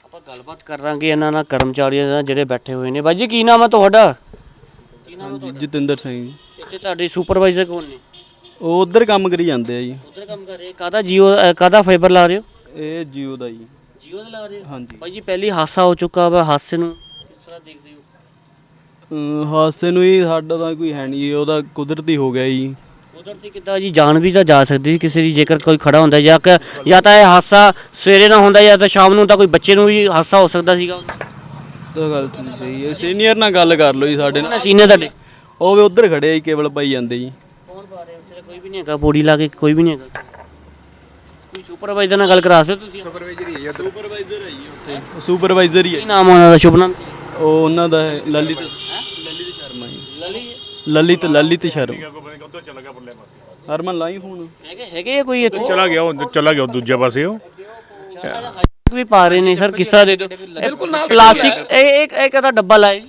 ਆਪਾਂ ਗੱਲਬਾਤ ਕਰਾਂਗੇ ਇਹਨਾਂ ਨਾਲ ਕਰਮਚਾਰੀਆਂ ਨਾਲ ਜਿਹੜੇ ਬੈਠੇ ਹੋਏ ਨੇ। ਬਾਈ ਜੀ ਕੀ ਨਾਮ ਹੈ ਤੁਹਾਡਾ? ਕੀ ਨਾਮ ਹੈ ਤੁਹਾਡਾ? ਜਤਿੰਦਰ ਸਿੰਘ ਜੀ। ਇੱਥੇ ਤੁਹਾਡੇ ਸੁਪਰਵਾਈਜ਼ਰ ਕੌਣ ਨੇ? ਉਹ ਉਧਰ ਕੰਮ ਕਰੀ ਜਾਂਦੇ ਆ ਜੀ। ਉਧਰ ਕੰਮ ਕਰ ਰਹੇ। ਕਾਦਾ ਜੀਓ ਕਾਦਾ ਫਾਈਬਰ ਲਾ ਰਹੇ ਹੋ? ਇਹ ਜੀਓ ਦਾ ਜੀ। ਜੀਓ ਦਾ ਲਾ ਰਹੇ ਹੋ? ਹਾਂਜੀ। ਬਾਈ ਜੀ ਪਹਿਲੀ ਹਾਦਸਾ ਹੋ ਚੁੱਕਾ ਵਾ ਹਾਦਸੇ ਨੂੰ ਕਿਸ ਤਰ੍ਹਾਂ ਦੇਖਦੇ ਹੋ? ਹਾਦਸੇ ਨੂੰ ਹੀ ਸਾਡਾ ਤਾਂ ਕੋਈ ਹੈ ਨਹੀਂ ਜੀ, ਉਹਦਾ ਕੁਦਰਤੀ ਹੋ ਗਿਆ ਜੀ। ਕੁਦਰਤੀ ਕਿੱਦਾਂ ਜੀ ਜਾਨ ਵੀ ਤਾਂ ਜਾ ਸਕਦੀ ਸੀ ਕਿਸੇ ਦੀ ਜੇਕਰ ਕੋਈ ਖੜਾ ਹੁੰਦਾ ਜਾਂ ਕਿ ਜਾਂ ਤਾਂ ਇਹ ਹਾਦਸਾ ਸਵੇਰੇ ਨਾ ਹੁੰਦਾ ਜਾਂ ਤਾਂ ਸ਼ਾਮ ਨੂੰ ਤਾਂ ਕੋਈ ਬੱਚੇ ਨੂੰ ਵੀ ਹਾਦਸਾ ਹੋ ਸਕਦਾ ਸੀਗਾ। ਤਾਂ ਗੱਲ ਤੁਸੀਂ ਸਹੀ ਹੈ। ਸੀਨੀਅਰ ਨਾਲ ਗੱਲ ਕਰ ਲਓ ਜੀ ਸਾਡੇ ਨਾਲ। ਸੀਨੇ ਤੁਹਾਡੇ? ਉਹ ਵੀ ਉਧਰ ਖੜੇ ਆ ਜੀ ਕੇਵਲ ਪਾਈ ਜਾਂਦੇ ਜੀ। ਕੌਣ ਪਾ ਰਿਹਾ? ਉੱਥੇ ਤਾਂ ਕੋਈ ਵੀ ਨਹੀਂ ਹੈਗਾ ਬੋਡੀ ਲਾ ਕੇ ਕੋਈ ਵੀ ਨਹੀਂ ਹੈਗਾ। ਕੋਈ ਸੁਪਰਵਾਈਜ਼ਰ ਨਾਲ ਗੱਲ ਕਰਾ ਸਕਦੇ ਹੋ ਤੁਸੀਂ? ਸੁਪਰਵਾਈਜ਼ਰ ਹੈ ਜੀ ਉੱਥੇ। ਉਹ ਸੁਪਰਵਾਈਜ਼ਰ ਹੀ ਹੈ। ਕੀ ਨਾਮ ਉਹਨਾਂ ਦਾ ਸ਼ੁਭ ਨਾਮ ਕੀ ਹੈ? ਉਹ ਉਹਨਾਂ ਦਾ ਹੈ ਲਲਿਤ। ਲਲਿਤ ਲਲਿਤ ਸ਼ਰਮਾ ਹਰਮਨ ਲਾਈ ਫੋਨ ਹੈਗੇ ਹੈਗੇ ਆ ਕੋਈ ਇੱਥੇ? ਚਲਾ ਗਿਆ ਉਹ ਚਲਾ ਗਿਆ ਉਹ ਦੂਜੇ ਪਾਸੇ ਉਹ। ਵੀ ਪਾ ਰਹੇ ਨੇ ਸਰ ਕਿਸ ਦੇ ਦਿਓ ਬਿਲਕੁਲ ਨਾਲ ਪਲਾਸਟਿਕ ਇਹ ਇੱਕ ਇੱਕ ਦਾ ਡੱਬਾ ਲਾਇਆ ਜੀ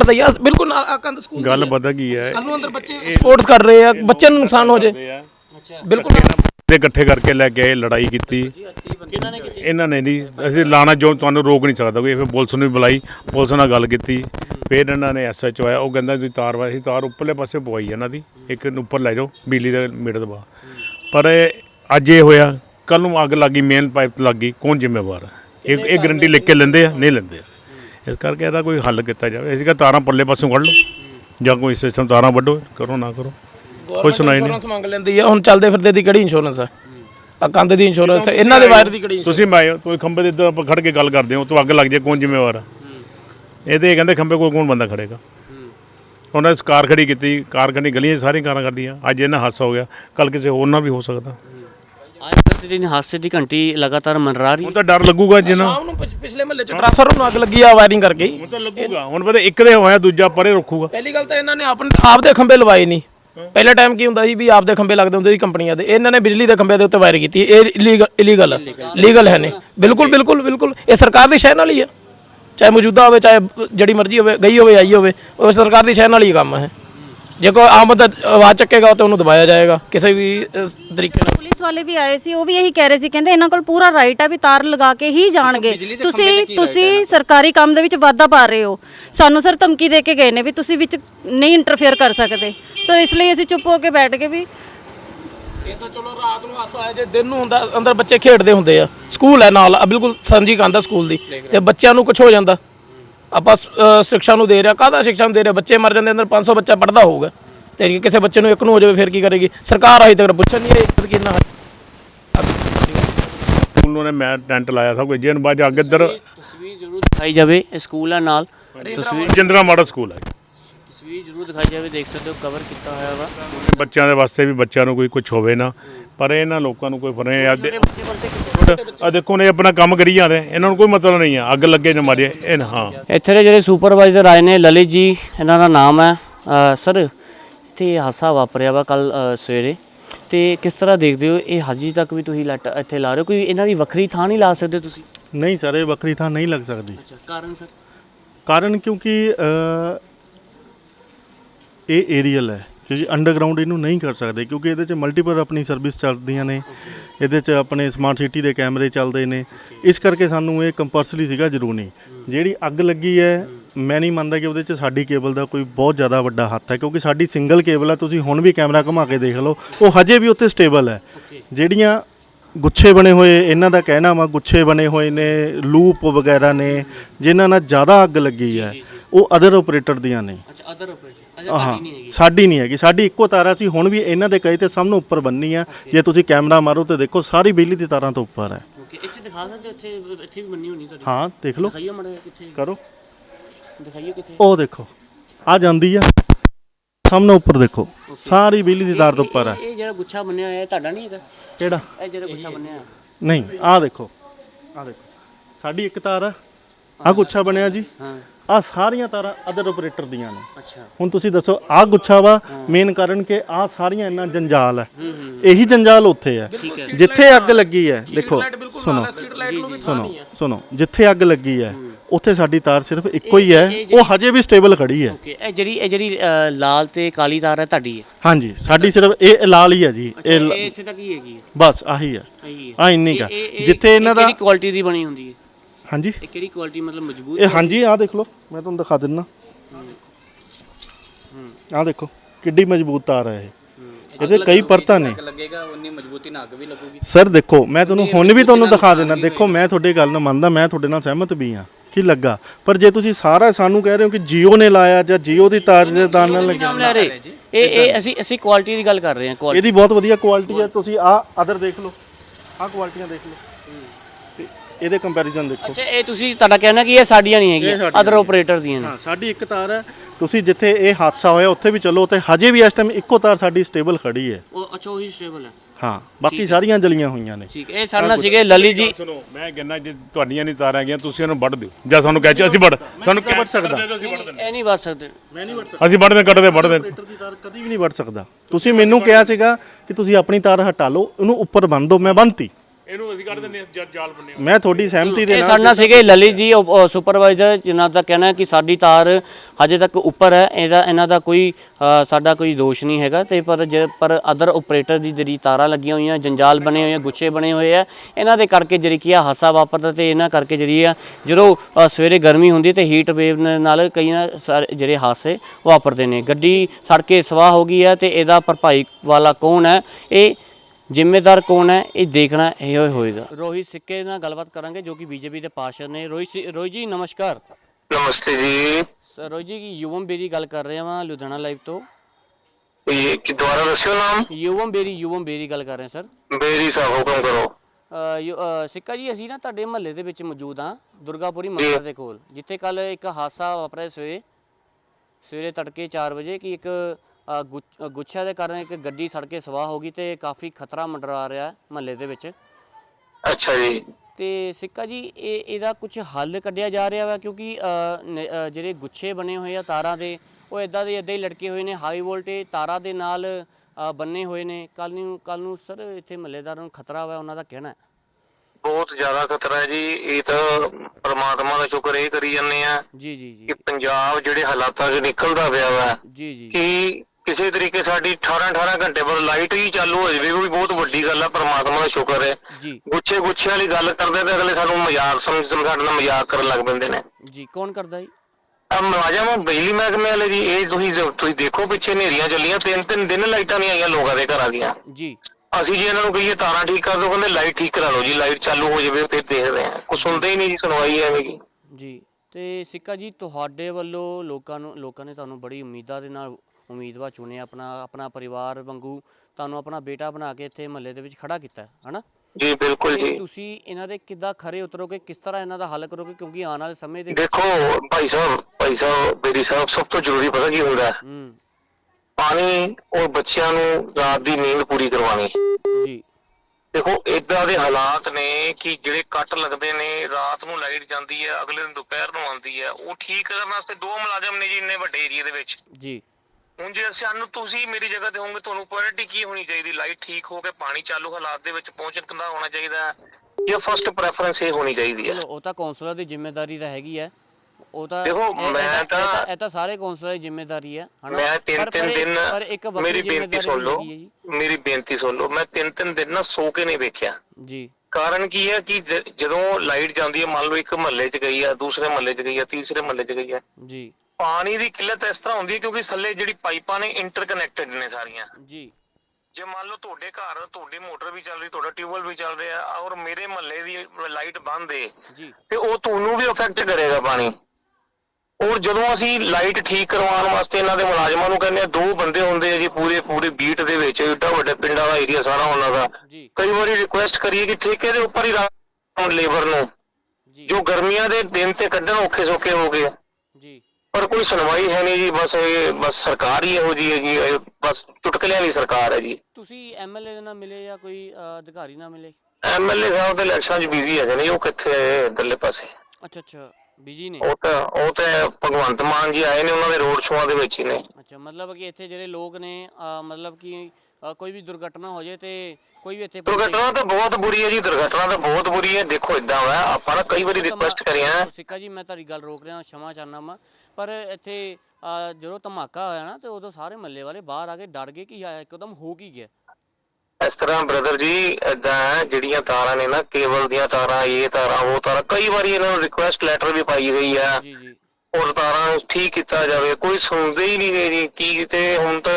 ਦਾ ਯਾਰ ਬਿਲਕੁਲ ਨਾਲ ਸਕੂਲ ਗੱਲ ਪਤਾ ਕੀ ਹੈ ਕੱਲ ਨੂੰ ਅੰਦਰ ਬੱਚੇ ਸਪੋਰਟਸ ਕਰ ਰਹੇ ਆ ਬੱਚਿਆਂ ਨੂੰ ਨੁਕਸਾਨ ਹੋ ਜੇ ਅੱਛਾ ਬਿਲਕੁਲ ਤੇ ਇਕੱਠੇ ਕਰਕੇ ਲੈ ਕੇ ਆਏ ਲੜਾਈ ਕੀਤੀ। ਇਹਨਾਂ ਨੇ ਨਹੀਂ ਅਸੀਂ ਲਾਣਾ ਜੋ ਤੁਹਾਨੂੰ ਰੋਕ ਨਹੀਂ ਸਕਦਾ ਕੋਈ ਫਿਰ ਪੁਲਿਸ ਨੂੰ ਵੀ ਬੁਲਾਈ ਪੁਲਿਸ ਨਾਲ ਗੱਲ ਕੀਤੀ। ਫਿਰ ਇਹਨਾਂ ਨੇ ਐਸਐਚ ਆਇਆ ਉਹ ਕਹਿੰਦਾ ਤੁਸੀਂ ਤਾਰ ਵਾ ਅਸੀਂ ਤਾਰ ਉੱਪਰਲੇ ਪਾਸੇ ਪਵਾਈ ਇਹਨਾਂ ਦੀ ਇੱਕ ਨੂੰ ਉੱਪਰ ਲੈ ਜਾਓ ਬਿਜਲੀ ਦੇ ਮੀਟਰ ਦਬਾ। ਪਰ ਇਹ- ਅੱਜ ਇਹ ਹੋਇਆ ਕੱਲ ਨੂੰ ਅੱਗ ਲੱਗੀ ਮੇਨ ਪਾਈਪ ਲੱਗੀ ਕੌਣ ਜ਼ਿੰਮੇਵਾਰ ਹੈ ਇਹ ਇਹ ਗਰੰਟੀ ਲਿਖ ਕੇ ਲੈਂਦੇ ਆ ਨਹੀਂ ਲੈਂਦੇ ਇਸ ਕਰਕੇ ਇਹਦਾ ਕੋਈ ਹੱਲ ਕੀਤਾ ਜਾਵੇ। ਅਸੀਂ ਕਿਹਾ ਤਾਰਾਂ ਪੱਲੇ ਪਾਸੋਂ ਕੱਢ ਲਓ ਜਾਂ ਕੋਈ ਸਿਸਟਮ ਤਾਰਾਂ ਵੱਢੋ ਕਰੋ ਨਾ ਕਰੋ। ਕੋਈ ਸੁਣਾਈ ਨਹੀਂ। ਇੰਸ਼ੋਰੈਂਸ ਮੰਗ ਲੈਂਦੀ ਆ ਹੁਣ ਚੱਲਦੇ ਫਿਰਦੇ ਦੀ ਕਿਹੜੀ ਇੰਸ਼ੋਰੈਂਸ ਹੈ ਆ ਕੰਧ ਦੀ ਇੰਸ਼ੋਰੈਂਸ ਹੈ ਇਹਨਾਂ ਦੇ ਵਾਇਰ ਦੀ ਕਿਹੜੀ ਤੁਸੀਂ ਮੈਂ ਕੋਈ ਖੰਭੇ ਦੇ ਇੱਧਰ ਆਪਾਂ ਖੜ ਕੇ ਗੱਲ ਕਰਦੇ ਹੋ ਤੋਂ ਅੱਗ ਲੱਗ ਜਾਏ ਕੌਣ ਜ਼ਿੰਮੇਵਾਰ ਆ? ਇਹ ਤੇ ਇਹ ਕਹਿੰਦੇ ਖੰਭੇ ਕੋਲ ਕੌਣ ਬੰਦਾ ਖੜੇਗਾ? ਉਹਨਾਂ ਨੇ ਕਾਰ ਖੜੀ ਕੀਤੀ ਕਾਰ ਖੜੀ ਗਲੀਆਂ 'ਚ ਸਾਰੀਆਂ ਕਾਰਾਂ ਕਰਦੀਆਂ ਅੱਜ ਇਹਨਾਂ ਹਾਦਸਾ ਹੋ ਗਿਆ ਕੱਲ ਕਿਸੇ ਹੋਰ ਨਾਲ ਵੀ ਹੋ ਸਕਦਾ। ਅੱਜ ਪ੍ਰਤੀ ਦਿਨ ਹਾਦਸੇ ਦੀ ਘੰਟੀ ਲਗਾਤਾਰ ਮੰਡਰਾ ਰਹੀ ਹੁਣ ਤਾਂ ਡਰ ਲੱਗੂਗਾ ਜਿੰਨਾ ਸ਼ਾਮ ਨੂੰ ਪਿਛ- ਪਿਛਲੇ ਮਹੱਲੇ ਚ ਟਰਾਂਸਫਰ ਨੂੰ ਅੱਗ ਲੱਗੀ ਆ ਵਾਇਰਿੰਗ ਕਰਕੇ। ਹੀ। ਹੁਣ ਤਾਂ ਲੱਗੂਗਾ ਹੁਣ ਪਤਾ ਇੱਕ ਦੇ ਹੋਇਆ ਦੂਜਾ ਪਰੇ ਰੱਖੂਗਾ ਪਹਿਲੀ ਗੱਲ ਤਾਂ ਇਹਨਾਂ ਨੇ ਆਪਣੇ ਆਪਦੇ ਖੰਭੇ ਲਵਾਏ ਨਹੀਂ ਪਹਿਲੇ ਟਾਈਮ ਕੀ ਹੁੰਦਾ ਸੀ ਵੀ ਆਪਦੇ ਖੰਭੇ ਲੱਗਦੇ ਹੁੰਦੇ ਸੀ ਕੰਪਨੀਆਂ ਦੇ। ਇਹਨਾਂ ਨੇ ਬਿਜਲੀ ਦੇ ਖੰਭੇ ਦੇ ਉੱਤੇ ਵਾਇਰ ਕੀਤੀ। ਇਹ ਇਲੀਗਲ ਹੈ ਲੀਗਲ ਹੈ ਨਹੀਂ। ਬਿਲਕੁਲ ਬਿਲਕੁਲ ਬਿਲਕੁਲ। ਇਹ ਸਰਕਾਰ ਦੀ ਸ਼ਹਿ ਨਾਲ ਹੀ ਹੈ ਚਾਹੇ ਮੌਜੂਦਾ ਹੋਵੇ, ਚਾਹੇ ਜਿਹੜੀ ਮਰਜ਼ੀ ਹੋਵੇ, ਗਈ ਹੋਵੇ, ਆਈ ਹੋਵੇ, ਉਹ ਸਰਕਾਰ ਦੀ ਸ਼ਹਿ ਨਾਲ ਹੀ ਕੰਮ ਹੈ। ਜੇ ਕੋਈ ਆਮ ਬੰਦਾ ਆਵਾਜ਼ ਚੱਕੇਗਾ ਤਾਂ ਉਹਨੂੰ ਦਬਾਇਆ ਜਾਏਗਾ ਕਿਸੇ ਵੀ ਤਰੀਕੇ ਨਾਲ। ਪੁਲਿਸ ਵਾਲੇ ਵੀ ਆਏ ਸੀ ਉਹ ਵੀ ਇਹੀ ਕਹਿ ਰਹੇ ਸੀ ਕਹਿੰਦੇ ਇਹਨਾਂ ਕੋਲ ਪੂਰਾ ਰਾਈਟ ਆ ਵੀ ਤਾਰ ਲਗਾ ਕੇ ਹੀ ਜਾਣਗੇ। ਤੁਸੀਂ ਤੁਸੀਂ ਸਰਕਾਰੀ ਕੰਮ ਦੇ ਵਿੱਚ ਵਾਧਾ ਪਾ ਰਹੇ ਹੋ। ਸਾਨੂੰ ਸਰ ਧਮਕੀ ਦੇ ਕੇ ਗਏ ਨੇ ਵੀ ਤੁਸੀਂ ਵਿੱਚ ਨਹੀਂ ਇੰਟਰਫੇਅਰ ਕਰ ਸਕਦੇ। ਸੋ ਇਸ ਲਈ ਅਸੀਂ ਚੁੱਪ ਹੋ ਕੇ ਬੈਠ ਕੇ ਵੀ ਇਹ ਤਾਂ ਚਲੋ ਰਾਤ ਨੂੰ ਹਾਸਾ ਆਇਆ ਜੇ ਦਿਨ ਨੂੰ ਹੁੰਦਾ ਅੰਦਰ ਬੱਚੇ ਖੇਡਦੇ ਹੁੰਦੇ ਆ। ਸਕੂਲ ਹੈ ਨਾਲ ਆ ਬਿਲਕੁਲ ਸਾਂਝੀ ਕੰਧ ਆ ਸਕੂਲ ਦੀ। ਤੇ ਬੱਚਿਆਂ ਨੂੰ ਕੁਝ ਹੋ ਜਾਂਦਾ। ਆਪਾਂ ਸਿੱਖਿਆ ਨੂੰ ਦੇ ਰਿਹਾ ਕਾਹਦਾ ਸਿੱਖਿਆ ਨੂੰ ਦੇ ਰਿਹਾ ਬੱਚੇ ਮਰ ਜਾਂਦੇ ਅੰਦਰ 500 ਬੱਚਾ ਪੜਦਾ ਹੋਊਗਾ। ਤੇ ਜੇ ਕਿਸੇ ਬੱਚੇ ਨੂੰ ਇੱਕ ਨੂੰ ਹੋ ਜਾਵੇ ਫਿਰ ਕੀ ਕਰੇਗੀ? ਸਰਕਾਰ ਅਜੇ ਤੱਕ ਪੁੱਛਣ ਨਹੀਂ ਰਹੀ ਕਿ ਨਾ ਸਕੂਲ ਨੇ ਮੈਂ ਟੈਂਟ ਲਾਇਆ ਸਭ ਕੁਝ ਜੇਨ ਬਾਜ ਅੱਗ ਇੱਧਰ ਤਸਵੀਰ ਜ਼ਰੂਰ ਦਿਖਾਈ ਜਾਵੇ ਇਹ ਸਕੂਲ ਹੈ ਨਾਲ ਤਸਵੀਰ ਜਿੰਦਰਾ ਮਾੜਾ ਸਕੂਲ ਹੈ। ਤਸਵੀਰ ਜ਼ਰੂਰ ਦਿਖਾਈ ਜਾਵੇ ਦੇਖ ਸਕਦੇ ਹੋ ਕਵਰ ਕੀਤਾ ਹੋਇਆ ਵਾ। ਬੱਚਿਆਂ ਦੇ ਵਾਸਤੇ ਵੀ ਬੱਚਿਆਂ ਨੂੰ ਕੋਈ ਕੁਝ ਹੋਵੇ ਨਾ ਪਰ ਇਹਨਾਂ ਲੋਕਾਂ ਨੂੰ ਕੋਈ ਫਰੇ ਆ ਆ ਦੇਖੋ ਨੇ ਆਪਣਾ ਕੰਮ ਕਰੀ ਜਾਂਦੇ। ਇਹਨਾਂ ਨੂੰ ਕੋਈ ਮਤਲਬ ਨਹੀਂ ਆ। ਅੱਗ ਲੱਗੇ ਨਾ ਮਾਰੇ ਇਹ ਹਾਂ। ਇੱਥੇ ਦੇ ਜਿਹੜੇ ਸੁਪਰਵਾਈਜ਼ਰ ਆਏ ਨੇ ਲਲਿਤ ਜੀ ਇਹਨਾਂ ਦਾ ਨਾਮ ਹੈ ਅ, ਸਰ। ਇੱਥੇ ਹਾਸਾ ਵਾਪਰਿਆ ਵਾ ਕੱਲ ਸਵੇਰੇ। ਤੇ ਕਿਸ ਤਰ੍ਹਾਂ ਦੇਖਦੇ ਹੋ ਇਹ ਹਜੇ ਤੱਕ ਵੀ ਤੁਸੀਂ ਲੱਟ ਇੱਥੇ ਲਾ ਰਹੇ ਹੋ? ਕੋਈ ਇਹਨਾਂ ਦੀ ਵੱਖਰੀ ਥਾਂ ਨਹੀਂ ਲਾ ਸਕਦੇ ਤੁਸੀਂ? ਨਹੀਂ ਸਰ ਇਹ ਵੱਖਰੀ ਥਾਂ ਨਹੀਂ ਲੱਗ ਸਕਦੀ। ਅੱਛਾ ਕਾਰਨ ਸਰ? ਕਾਰਨ ਕਿਉਂਕਿ ਅ, ਇਹ ਏਰੀਅਲ ਹੈ। ਕਿਉਂਕਿ ਅੰਡਰਗਰਾਉਂਡ ਇਹਨੂੰ ਨਹੀਂ ਕਰ ਸਕਦੇ ਕਿਉਂਕਿ ਇਹਦੇ 'ਚ ਮਲਟੀਪਲ ਆਪਣੀ ਸਰਵਿਸ ਚੱਲਦੀਆਂ ਨੇ। ਇਹਦੇ 'ਚ ਆਪਣੇ ਸਮਾਰਟ ਸਿਟੀ ਦੇ ਕੈਮਰੇ ਚੱਲਦੇ ਨੇ। ਇਸ ਕਰਕੇ ਸਾਨੂੰ ਇਹ ਕੰਪਲਸਰੀ ਸੀਗਾ ਜ਼ਰੂਰੀ। ਜਿਹੜੀ ਅੱਗ ਲੱਗੀ ਹੈ ਮੈਂ ਨਹੀਂ ਮੰਨਦਾ ਕਿ ਉਹਦੇ 'ਚ ਸਾਡੀ ਕੇਬਲ ਦਾ ਕੋਈ ਬਹੁਤ ਜ਼ਿਆਦਾ ਵੱਡਾ ਹੱਥ ਹੈ ਕਿਉਂਕਿ ਸਾਡੀ ਸਿੰਗਲ ਕੇਬਲ ਹੈ ਤੁਸੀਂ ਹੁਣ ਵੀ ਕੈਮਰਾ ਘੁਮਾ ਕੇ ਦੇਖ ਲਓ। ਉਹ ਹਜੇ ਵੀ ਉੱਥੇ ਸਟੇਬਲ ਹੈ। ਜਿਹੜੀਆਂ ਗੁੱਛੇ ਬਣੇ ਹੋਏ ਇਹਨਾਂ ਦਾ ਕਹਿਣਾ ਵਾ ਗੁੱਛੇ ਬਣੇ ਹੋਏ ਨੇ ਲੂਪ ਵਗੈਰਾ ਨੇ ਜਿਨ੍ਹਾਂ ਨਾਲ ਜ਼ਿਆਦਾ ਅੱਗ ਲੱਗੀ ਹੈ ਉਹ ਅਦਰ ਆਪਰੇਟਰ ਦੀਆਂ ਨੇ। ਅੱਛਾ ਅਦਰ ਆਪਰੇਟਰ ਹਾਂ ਸਾਡੀ ਨਹੀਂ ਹੈਗੀ। ਸਾਡੀ ਇੱਕੋ ਤਾਰਾ ਸੀ ਹੁਣ ਵੀ ਇਹਨਾਂ ਦੇ ਕਈ ਤੇ ਸਭ ਨੂੰ ਉੱਪਰ ਬੰਨੀ ਆ। ਜੇ ਤੁਸੀਂ ਕੈਮਰਾ ਮਾਰੋ ਤੇ ਦੇਖੋ ਸਾਰੀ ਬਿਜਲੀ ਦੀ ਤਾਰਾਂ ਤੋਂ ਉੱਪਰ ਹੈ। ਓਕੇ ਇੱਥੇ ਦਿਖਾ ਸਕਦੇ ਹੋ? ਇੱਥੇ ਇੱਥੇ ਵੀ ਮੰਨੀ ਹੋਣੀ ਤੁਹਾਡੀ। ਹਾਂ ਦੇਖ ਲਓ। ਦਿਖਾਈਓ ਮੜਾ ਕਿੱਥੇ ਕਰੋ। ਦਿਖਾਈਓ ਕਿੱਥੇ ਉਹ ਦੇਖੋ ਆ ਜਾਂਦੀ ਆ। ਸਾਹਮਣੇ ਉੱਪਰ ਦੇਖੋ ਸਾਰੀ ਬਿਜਲੀ ਦੀ ਤਾਰ ਤੋਂ ਉੱਪਰ ਹੈ। ਇਹ ਜਿਹੜਾ ਗੁੱਛਾ ਬੰਨਿਆ ਹੋਇਆ ਇਹ ਤੁਹਾਡਾ ਨਹੀਂ ਹੈਗਾ? ਕਿਹੜਾ? ਇਹ ਜਿਹੜਾ ਗੁੱਛਾ ਬੰਨਿਆ ਹੋਇਆ। ਨਹੀਂ ਆ ਦੇਖੋ ਆ ਦੇਖੋ। ਸਾਡੀ ਇੱਕ ਤਾਰ ਆ। ਆ ਗੁੱਛਾ ਬਣਿਆ ਜੀ। ਹਾਂ। ਆ ਸਾਰੀਆਂ ਤਾਰਾਂ ਅਦਰ ਆਪਰੇਟਰ ਦੀਆਂ ਨੇ। ਅੱਛਾ। ਹੁਣ ਤੁਸੀਂ ਦੱਸੋ ਆ ਗੁੱਛਾ ਵਾ ਮੇਨ ਕਾਰਨ ਕਿ ਆ ਸਾਰੀਆਂ ਇੰਨਾ ਜੰਜਾਲ ਹੈ। ਇਹੀ ਜੰਜਾਲ ਉੱਥੇ ਹੈ। ਜਿੱਥੇ ਅੱਗ ਲੱਗੀ ਹੈ ਦੇਖੋ ਸੁਣੋ। ਸੁਣੋ ਸੁਣੋ ਜਿੱਥੇ ਅੱਗ ਲੱਗੀ ਹੈ ਉੱਥੇ ਸਾਡੀ ਤਾਰ ਸਿਰਫ ਇੱਕੋ ਹੀ ਹੈ। ਉਹ ਹਜੇ ਵੀ ਸਟੇਬਲ ਖੜੀ ਹੈ। ਓਕੇ ਇਹ ਜਿਹੜੀ ਇਹ ਜਿਹੜੀ ਅ, ਲਾਲ ਤੇ ਕਾਲੀ ਤਾਰ ਹੈ ਤੁਹਾਡੀ ਹੈ? ਹਾਂਜੀ ਸਾਡੀ ਸਿਰਫ ਇਹ ਲਾਲ ਹੀ ਹੈ ਜੀ। ਇਹ ਲ- ਇਹ ਇੱਥੇ ਤੱਕ ਹੀ ਹੈਗੀ ਹੈ। ਬਸ ਆਹੀ ਹੈ। ਇਹੀ ਹੈ। ਆ ਇੰਨੀ ਕਾ ਇਹ- ਇਹ- ਜਿੱਥੇ ਇਹਨਾਂ ਇਹ ਦਾ ਕਿਹੜੀ ਕੁਆਲਿਟੀ ਦੀ ਬਣੀ ਹੁੰਦੀ ਹੈ? ਹਾਂਜੀ। ਇਹ ਕਿਹੜੀ ਕੁਆਲਿਟੀ ਮਤਲਬ ਮਜ਼ਬੂਤ ਇਹ ਹਾਂਜੀ ਆ ਦੇਖ ਲਓ। ਮੈਂ ਤੁਹਾਨੂੰ ਦਿਖਾ ਦਿੰਦਾ ਆ ਦੇਖੋ ਕਿੱਡੀ ਮਜ਼ਬੂਤ ਤਾਰ ਹੈ ਇਹ। ਇਹਦੇ ਕਈ ਪਰਤਾਂ ਨੇ। ਲੱਗੇਗਾ ਉਨੀ ਮਜ਼ਬੂਤੀ ਨਾਲ ਅੱਗ ਵੀ ਲੱਗੂਗੀ। ਸਰ ਦੇਖੋ ਮੈਂ ਤੁਹਾਨੂੰ ਹੁਣ ਵੀ ਤੁਹਾਨੂੰ ਦਿਖਾ ਦੇਣਾ ਦੇਖੋ ਮੈਂ ਤੁਹਾਡੀ ਗੱਲ ਨਾਲ ਮੰਨਦਾ ਮੈਂ ਤੁਹਾਡੇ ਨਾਲ ਸਹਿਮਤ ਵੀ ਹਾਂ ਕੀ ਲੱਗਾ। ਪਰ ਜੇ ਤੁਸੀਂ ਸਾਰਾ ਸਾਨੂੰ ਕਹਿ ਰਹੇ ਹੋ ਕਿ ਜੀਓ ਨੇ ਲਾਇਆ ਜਾਂ ਜੀਓ ਦੀ ਤਾਰ ਦੇ ਤਾਰ ਨਾਲ ਲੱਗਿਆ ਇਹ ਇਹ ਅਸੀਂ ਅਸੀਂ ਕੁਆਲਿਟੀ ਦੀ ਗੱਲ ਕਰ ਰਹੇ ਹਾਂ ਕੁਆਲਿਟੀ ਇਹਦੀ ਬਹੁਤ ਵਧੀਆ ਕੁਆਲਿਟੀ ਹੈ। ਤੁਸੀਂ ਆ ਅਦਰ ਦੇਖ ਲਓ। ਆ ਕੁਆਲਿਟੀਆਂ ਦੇਖ ਲਓ। ਇਹਦੇ ਕੰਪੈਰੀਜ਼ਨ ਦੇਖੋ। ਅੱਛਾ ਇਹ ਤੁਸੀਂ ਤੁਹਾਡਾ ਕਹਿਣਾ ਕਿ ਇਹ ਸਾਡੀਆਂ ਨਹੀਂ ਹੈਗੀਆਂ ਅਦਰ ਆਪਰੇਟਰ ਦੀਆਂ ਨੇ। ਹਾਂ ਸਾਡੀ ਇੱਕ ਤਾਰ ਹੈ। ਤੁਸੀਂ ਜਿੱਥੇ ਇਹ ਹਾਦਸਾ ਹੋਇਆ ਉੱਥੇ ਵੀ ਚੱਲੋ ਤੇ ਹਜੇ ਵੀ ਇਸ ਟਾਈਮ ਇੱਕੋ ਤਾਰ ਸਾਡੀ ਸਟੇਬਲ ਖੜੀ ਹੈ। ਉਹ ਅੱਛਾ ਉਹੀ ਸਟੇਬਲ ਹੈ। ਹਾਂ ਬਾਕੀ ਸਾਰੀਆਂ ਜਲੀਆਂ ਹੋਈਆਂ ਨੇ। ਠੀਕ ਇਹ ਸਾਡੇ ਸੀਗੇ ਲਲੀ ਜੀ ਸੁਣੋ ਮੈਂ ਕਹਿੰਦਾ ਜੇ ਤੁਹਾਡੀਆਂ ਨਹੀਂ ਤਾਰਾਂ ਹੈਗੀਆਂ ਤੁਸੀਂ ਇਹਨੂੰ ਵੱਢ ਦਿਓ। ਜਾਂ ਸਾਨੂੰ ਕਹਿ ਅਸੀਂ ਵੱਢ ਸਾਨੂੰ ਵੱਢ ਸਕਦਾ? ਇਹ ਨਹੀਂ ਬਚ ਸਕਦੇ। ਮੈਂ ਨਹੀਂ ਵੜ ਸਕਦਾ। ਅਸੀਂ ਵੱਢਦੇ ਕੱਢਦੇ ਵੱਢਦੇ। ਆਪਰੇਟਰ ਦੀ ਤਾਰ ਕਦੀ ਵੀ ਨਹੀਂ ਵੜ ਸਕਦਾ। ਤੁਸੀਂ ਮੈਨੂੰ ਕਿਹਾ ਸੀਗਾ ਕਿ ਤੁਸੀਂ ਆਪਣੀ ਤਾਰ ਹਟਾ ਲਓ ਉਹਨੂੰ ਉੱਪਰ ਬੰਨ ਦਿਓ ਮੈਂ ਬੰਨਤੀ। ਇਹਨੂੰ ਅਸੀਂ ਕੱਢ ਦਿੰਦੇ ਹਾਂ ਜਾਲ ਬੰਨੇ ਮੈਂ ਤੁਹਾਡੀ ਸਹਿਮਤੀ ਦੇ ਇਹ ਨਾਲ ਸਾਡੇ ਨਾਲ ਸੀਗੇ ਲਲਿਤ ਜੀ ਸੁਪਰਵਾਈਜ਼ਰ ਜਿਨ੍ਹਾਂ ਦਾ ਕਹਿਣਾ ਹੈ ਕਿ ਸਾਡੀ ਤਾਰ ਹਜੇ ਤੱਕ ਉੱਪਰ ਹੈ। ਇਹਦਾ ਇਹਨਾਂ ਦਾ ਕੋਈ ਅ, ਸਾਡਾ ਕੋਈ ਦੋਸ਼ ਨਹੀਂ ਹੈਗਾ। ਤੇ ਪਰ ਜੇ ਪਰ ਅਦਰ ਆਪਰੇਟਰ ਦੀ ਜਿਹੜੀ ਤਾਰਾਂ ਲੱਗੀਆਂ ਹੋਈਆਂ ਜੰਜਾਲ ਬਣੇ ਹੋਏ ਆ ਗੁੱਛੇ ਬਣੇ ਹੋਏ ਆ ਇਹਨਾਂ ਦੇ ਕਰਕੇ ਜਿਹੜੀ ਕੀ ਆ ਹਾਸਾ ਵਾਪਰਦਾ ਤੇ ਇਹਨਾਂ ਕਰਕੇ ਜਿਹੜੀ ਆ ਜਦੋਂ ਅ, ਸਵੇਰੇ ਗਰਮੀ ਹੁੰਦੀ ਤੇ ਹੀਟ ਵੇਵ ਨਾਲ ਕਈ ਨਾ ਸਾਰੇ ਜਿਹੜੇ ਹਾਸੇ ਵਾਪਰਦੇ ਨੇ। ਗੱਡੀ ਸੜ ਕੇ ਸਵਾਹ ਹੋ ਗਈ ਹੈ ਤੇ ਇਹਦਾ ਭਰਪਾਈ ਵਾਲਾ ਕੌਣ ਹੈ? ਇਹ ਜ਼ਿੰਮੇਦਾਰ ਕੌਣ ਹੈ? ਇਹ ਦੇਖਣਾ ਇਹ ਹੋਏਗਾ। ਰੋਹਿਤ ਸਿੱਕੇ ਨਾਲ ਗੱਲਬਾਤ ਕਰਾਂਗੇ ਜੋ ਕਿ ਬੀਜੇਪੀ ਦੇ ਪਾਰਸ਼ਦ ਨੇ। ਰੋਹਿਤ ਸਿ- ਰੋਹਿਤ ਜੀ ਨਮਸਕਾਰ। ਨਮਸਤੇ ਜੀ। ਸਰ ਰੋਹਿਤ ਜੀ ਯੂਵਮ ਬੇਰੀ ਗੱਲ ਕਰ ਰਹੇ ਹਾਂ ਲੁਧਿਆਣਾ ਲਾਈਵ ਤੋਂ? ਇਹ ਕਿ ਦੁਬਾਰਾ ਦੱਸਿਓ ਨਾਮ? ਯੂਵਮ ਬੇਰੀ ਯੂਵਮ ਬੇਰੀ ਗੱਲ ਕਰ ਰਹੇ ਹਾਂ ਸਰ। ਬੇਰੀ ਸਾਹਿਬ ਹੁਕਮ ਕਰੋ। ਅ, ਯੂ- ਅ, ਸਿੱਕਾ ਜੀ ਅਸੀਂ ਨਾ ਤੁਹਾਡੇ ਮਹੱਲੇ ਦੇ ਵਿੱਚ ਮੌਜੂਦ ਹਾਂ ਦੁਰਗਾਪੁਰੀ ਮੰਦਿਰ ਦੇ ਕੋਲ ਜਿੱਥੇ ਕੱਲ ਇੱਕ ਹਾਦਸਾ ਵਾਪਰਿਆ ਸਵੇਰੇ। ਸਵੇਰੇ ਤੜਕੇ 4 ਵਜੇ ਕਿ ਇੱਕ ਅ, ਗੁੱਛ- ਅ, ਗੁੱਛਾ ਦੇ ਕਾਰਨ ਇੱਕ ਗੱਡੀ ਸੜ ਕੇ ਸਵਾਹ ਹੋ ਗਈ ਤੇ ਕਾਫੀ ਖਤਰਾ ਮੰਡਰਾ ਰਿਹਾ ਮਹੱਲੇ ਦੇ ਵਿੱਚ। ਅੱਛਾ ਜੀ। ਤੇ ਸਿੱਕਾ ਜੀ ਇਹ ਇਹਦਾ ਕੁਝ ਹੱਲ ਕੱਢਿਆ ਜਾ ਰਿਹਾ ਵਾ ਕਿਉਂਕਿ ਜਿਹੜੇ ਗੁੱਛੇ ਬਣੇ ਹੋਏ ਆ ਤਾਰਾਂ ਦੇ ਉਹ ਇਦਾਂ ਦੇ ਇਦਾਂ ਹੀ ਲਟਕੇ ਹੋਏ ਨੇ ਹਾਈ ਵੋਲਟੇਜ ਤਾਰਾਂ ਦੇ ਨਾਲ ਬੰਨੇ ਹੋਏ ਨੇ। ਕੱਲ ਨੂੰ ਕੱਲ ਨੂੰ ਸਰ ਇੱਥੇ ਮਹੱਲੇਦਾਰਾਂ ਨੂੰ ਖਤਰਾ ਵਾ ਉਹਨਾਂ ਦਾ ਕਹਿਣਾ। ਹੈ ਬਹੁਤ ਜ਼ਿਆਦਾ ਖਤਰਾ ਹੈ ਜੀ। ਇਹ ਤਾਂ ਪ੍ਰਮਾਤਮਾ ਦਾ ਸ਼ੁਕਰ ਇਹ ਕਰੀ ਜਾਂਦੇ ਆ ਜੀ ਜੀ ਜੀ। ਕਿ ਪੰਜਾਬ ਜਿਹੜੇ ਹਾਲਾਤਾਂ 'ਚ ਨਿਕਲਦਾ ਪਿਆ ਵਾ ਜੀ ਜੀ। ਕਿ ਕਿਸੇ ਤਰੀਕੇ ਸਾਡੀ 18 18 ਘੰਟੇ ਬਾਅਦ ਲਾਈਟ ਹੀ ਚਾਲੂ ਹੋ ਜਾਵੇ ਉਹ ਵੀ ਬਹੁਤ ਵੱਡੀ ਗੱਲ ਆ ਪ੍ਰਮਾਤਮਾ ਦਾ ਸ਼ੁਕਰ ਹੈ। ਜੀ। ਗੁੱਛੇ ਗੁੱਛੇ ਵਾਲੀ ਗੱਲ ਕਰਦੇ ਤੇ ਅਗਲੇ ਸਾਨੂੰ ਮਜ਼ਾਕ ਸਮਝ ਸਾਡੇ ਨਾਲ ਮਜ਼ਾਕ ਕਰਨ ਲੱਗ ਪੈਂਦੇ ਨੇ। ਜੀ ਕੌਣ ਕਰਦਾ ਜੀ? ਆ ਮੁਲਾਜ਼ਮ ਬਿਜਲੀ ਮਹਿਕਮੇ ਵਾਲੇ ਜੀ ਇਹ ਤੁਸੀਂ ਤੁਸੀਂ ਦੇਖੋ ਪਿੱਛੇ ਹਨੇਰੀਆਂ ਚੱਲੀਆਂ ਤਿੰਨ ਤਿੰਨ ਦਿਨ ਲਾਈਟਾਂ ਨਹੀਂ ਆਈਆਂ ਲੋਕਾਂ ਦੇ ਘਰਾਂ ਦੀਆਂ। ਜੀ। ਅਸੀਂ ਜੀ ਇਹਨਾਂ ਨੂੰ ਕਹੀਏ ਤਾਰਾਂ ਠੀਕ ਕਰ ਦਿਓ ਕਹਿੰਦੇ ਲਾਈਟ ਠੀਕ ਕਰਾ ਲਓ ਜੀ ਲਾਈਟ ਚਾਲੂ ਹੋ ਜਾਵੇ ਫਿਰ ਦੇਖਦੇ ਆ ਕੁਛ ਸੁਣਦੇ ਹੀ ਨਹੀਂ ਜੀ ਸੁਣਵਾਈ ਐਵੇਂ ਕੀ ਜੀ ਤੇ ਸਿੱਕਾ ਜੀ ਤੁਹਾਡੇ ਵੱਲੋਂ ਲੋਕਾਂ ਨੂੰ ਲੋਕਾਂ ਨੇ ਤੁਹਾਨੂੰ ਬੜੀ ਉਮੀਦਾਂ ਦੇ ਨਾਲ ਉਮੀਦਵਾਰ ਚੁਣਿਆ ਆਪਣਾ ਆਪਣਾ ਪਰਿਵਾਰ ਵਾਂਗੂ ਤੁਹਾਨੂੰ ਆਪਣਾ ਬੇਟਾ ਬਣਾ ਕੇ ਇੱਥੇ ਮਹੱਲੇ ਦੇ ਵਿੱਚ ਖੜਾ ਕੀਤਾ ਹੈ ਹਨਾ? ਜੀ ਬਿਲਕੁਲ ਤੇ ਜੀ। ਤੁਸੀਂ ਇਹਨਾਂ ਦੇ ਕਿੱਦਾਂ ਖਰੇ ਉਤਰੋਗੇ? ਕਿਸ ਤਰ੍ਹਾਂ ਇਹਨਾਂ ਦਾ ਹੱਲ ਕਰੋਗੇ? ਕਿਉਂਕਿ ਆਉਣ ਵਾਲੇ ਸਮੇਂ ਦੇ ਵਿੱਚ ਦੇਖੋ ਭਾਈ ਸਾਹਿਬ ਭਾਈ ਸਾਹਿਬ ਬੇਰੀ ਸਾਹਿਬ ਸਭ ਤੋਂ ਜ਼ਰੂਰੀ ਪਤਾ ਕੀ ਹੁੰਦਾ ਹੈ? ਹੂੰ। ਪਾਣੀ ਔਰ ਬੱਚਿਆਂ ਨੂੰ ਰਾਤ ਦੀ ਨੀਂਦ ਪੂਰੀ ਕਰਵਾਉਣੀ। ਜੀ। ਦੇਖੋ ਇਦਾਂ ਦੇ ਹਾਲਾਤ ਨੇ ਕਿ ਜਿਹੜੇ ਕੱਟ ਲੱਗਦੇ ਨੇ ਰਾਤ ਨੂੰ ਲਾਈਟ ਜਾਂਦੀ ਹੈ ਅਗਲੇ ਦਿਨ ਦੁਪਹਿਰ ਨੂੰ ਆਉਂਦੀ ਹੈ ਉਹ ਠੀਕ ਕਰਨ ਵਾਸਤੇ ਦੋ ਮੁਲਾਜ਼ਮ ਨੇ ਜੀ ਇੰਨੇ ਵੱਡੇ ਏਰੀਆ ਦੇ ਵਿੱਚ। ਜੀ। ਹੁਣ ਜੇ ਸਾਨੂੰ ਤੁਸੀਂ ਮੇਰੀ ਜਗ੍ਹਾ ਤੇ ਹੋਵੋਗੇ ਤੁਹਾਨੂੰ ਪ੍ਰਾਇੋਰਟੀ ਕੀ ਹੋਣੀ ਚਾਹੀਦੀ? ਲਾਈਟ ਠੀਕ ਹੋ ਕੇ ਪਾਣੀ ਚਾਲੂ ਹਾਲਾਤ ਦੇ ਵਿੱਚ ਪਹੁੰਚਣ ਦਾ ਹੋਣਾ ਚਾਹੀਦਾ ਹੈ ਜਾਂ ਫਸਟ ਪ੍ਰੈਫਰੈਂਸ ਇਹ ਹੋਣੀ ਚਾਹੀਦੀ ਹੈ? ਚਲੋ ਉਹ ਤਾਂ ਕਾਉਂਸਲਰ ਦੀ ਜ਼ਿੰਮੇਵਾਰੀ ਤਾਂ ਹੈਗੀ ਹੈ। ਉਹ ਤਾਂ ਦੇਖੋ, ਇਹ- ਇਹ ਮੈਂ ਇਹ ਤਾਂ- ਇਹ ਤਾਂ ਸਾਰੇ ਕਾਉਂਸਲਰ ਦੀ ਜ਼ਿੰਮੇਵਾਰੀ ਹੈ ਹਨਾ? ਮੈਂ ਤਿੰਨ ਪਰ- ਤਿੰਨ ਦਿਨ ਪਰ ਇੱਕ ਵੱਖਰੀ ਮੇਰੀ ਬੇਨਤੀ ਸੁਣ ਲਓ। ਹੈਗੀ ਹੈ ਜੀ। ਮੇਰੀ ਬੇਨਤੀ ਸੁਣ ਲਓ। ਮੈਂ ਤਿੰਨ ਤਿੰਨ ਦਿਨ ਨਾ ਸੋ ਕੇ ਨਹੀਂ ਵੇਖਿਆ। ਜੀ। ਕਾਰਨ ਕੀ ਹੈ ਕਿ ਜ- ਜਦੋਂ ਲਾਈਟ ਜਾਂਦੀ ਹੈ ਮੰਨ ਲਓ ਇੱਕ ਮਹੱਲੇ 'ਚ ਗਈ ਆ ਦੂਸਰੇ ਮਹੱਲੇ 'ਚ ਗਈ ਆ ਤੀਸਰੇ ਮਹੱਲੇ 'ਚ ਗਈ ਆ ਜੀ। ਪਾਣੀ ਦੀ ਕਿੱਲਤ ਇਸ ਤਰ੍ਹਾਂ ਹੁੰਦੀ ਹੈ ਕਿਉਂਕਿ ਥੱਲੇ ਜਿਹੜੀ ਪਾਈਪਾਂ ਨੇ ਇੰਟਰਕਨੈਕਟਡ ਨੇ ਸਾਰੀਆਂ। ਜੀ। ਜੇ ਮੰਨ ਲਓ ਤੁਹਾਡੇ ਘਰ ਤੁਹਾਡੀ ਮੋਟਰ ਵੀ ਚੱਲ ਰਹੀ ਤੁਹਾਡਾ ਟਿਊਬਵੈਲ ਵੀ ਚੱਲ ਰਿਹਾ ਔਰ ਮੇਰੇ ਮਹੱਲੇ ਦੀ ਲਾਈਟ ਬੰਦ ਏ ਜੀ। ਤੇ ਉਹ ਤੁਹਾਨੂੰ ਵੀ ਅਫੈਕਟ ਕਰੇਗਾ ਪਾਣੀ। ਔਰ ਜਦੋਂ ਅਸੀਂ ਲਾਈਟ ਠੀਕ ਕਰਵਾਉਣ ਵਾਸਤੇ ਇਹਨਾਂ ਦੇ ਮੁਲਾਜ਼ਮਾਂ ਨੂੰ ਕਹਿੰਦੇ ਆ ਦੋ ਬੰਦੇ ਹੁੰਦੇ ਆ ਜੀ ਪੂਰੇ ਪੂਰੇ ਬੀਟ ਦੇ ਵਿੱਚ ਏਡਾ ਵੱਡਾ ਪਿੰਡਾਂ ਦਾ ਏਰੀਆ ਸਾਰਾ ਉਹਨਾਂ ਦਾ। ਜੀ। ਕਈ ਵਾਰੀ ਰਿਕੁਐਸਟ ਕਰੀਏ ਕਿ ਠੇਕੇ ਦੇ ਉੱਪਰ ਹੀ ਰੱਖਣ ਲੇਬਰ ਨੂੰ ਜੀ। ਜੋ ਗਰਮੀਆਂ ਦੇ ਦਿਨ ਤੇ ਕੱਢਣ ਔਖੇ ਸੌਖੇ ਹੋ ਗਏ। ਪਰ ਕੋਈ ਸੁਣਵਾਈ ਹੈ ਨਹੀਂ ਜੀ ਬਸ ਇਹ ਬਸ ਸਰਕਾਰ ਹੀ ਇਹੋ ਜੀ ਹੈ ਜੀ ਇਹ ਬਸ ਚੁਟਕਲਿਆਂ ਦੀ ਸਰਕਾਰ ਹੈ ਜੀ। ਤੁਸੀਂ ਐਮਐਲਏ ਨਾਲ ਮਿਲੇ ਜਾਂ ਕੋਈ ਅਧਿਕਾਰੀ ਨਾਲ ਮਿਲੇ? ਐਮਐਲਏ ਸਾਹਿਬ ਤੇ ਇਲੈਕਸ਼ਨ 'ਚ ਬਿਜ਼ੀ ਹੈਗੇ ਨੇ ਉਹ ਕਿੱਥੇ ਇੱਧਰਲੇ ਪਾਸੇ? ਅੱਛਾ ਅੱਛਾ ਬਿਜ਼ੀ ਨੇ? ਉਹ ਤਾਂ ਉਹ ਤਾਂ ਭਗਵੰਤ ਮਾਨ ਜੀ ਆਏ ਨੇ ਉਹਨਾਂ ਦੇ ਰੋਡ ਸ਼ੋਆਂ ਦੇ ਵਿੱਚ ਹੀ ਨੇ। ਅੱਛਾ ਮਤਲਬ ਕਿ ਇੱਥੇ ਜਿਹੜੇ ਲੋਕ ਨੇ ਮਤਲਬ ਕਿ ਕੋਈ ਵੀ ਦੁਰਘਟਨਾ ਹੋ ਜਾਏ ਤੇ ਕੋਈ ਵੀ ਇੱਥੇ ਦੁਰਘਟਨਾ ਤਾਂ ਬਹੁਤ ਬੁਰੀ ਹੈ ਜੀ ਦੁਰਘਟਨਾ ਤਾਂ ਬਹੁਤ ਬੁਰੀ ਹੈ। ਦੇਖੋ ਇਦਾਂ ਵਾ ਆਪਾਂ ਨਾ ਕਈ ਵਾਰੀ ਰਿਕੁਐਸਟ ਕਰਿਆ ਸਿੱਕਾ ਜੀ ਮੈਂ ਤੁਹਾਡੀ ਗੱਲ ਰੋਕ ਰਿਹਾ ਸ਼ਮਾ ਚਾਹਨਾ ਮੈਂ ਪਰ ਇੱਥੇ ਜਦੋਂ ਧਮਾਕਾ ਹੋਇਆ ਨਾ ਤੇ ਉਦੋਂ ਸਾਰੇ ਮੱਲੇ ਵਾਲੇ ਬਾਹਰ ਆ ਕੇ ਡਰ ਗਏ ਕਿ ਯਾਰ ਇੱਕਦਮ ਹੋ ਕੀ ਗਿਆ। ਇਸ ਤਰ੍ਹਾਂ ਬ੍ਰਦਰ ਜੀ ਇਦਾਂ ਜਿਹੜੀਆਂ ਤਾਰਾਂ ਨੇ ਨਾ ਕੇਬਲ ਦੀਆਂ ਤਾਰਾਂ ਇਹ ਤਾਰਾਂ ਉਹ ਤਾਰਾਂ ਕਈ ਵਾਰੀ ਇਹਨਾਂ ਨੂੰ ਰਿਕੁਐਸਟ ਲੈਟਰ ਵੀ ਪਾਈ ਗਈ ਆ। ਜੀ ਜੀ। ਉਹ ਤਾਰਾਂ ਠੀਕ ਕੀਤਾ ਜਾਵੇ ਕੋਈ ਸੁਣਦੇ ਹੀ ਨਹੀਂ ਨੇ ਜੀ ਕੀ ਤੇ ਹੁਣ ਤਾਂ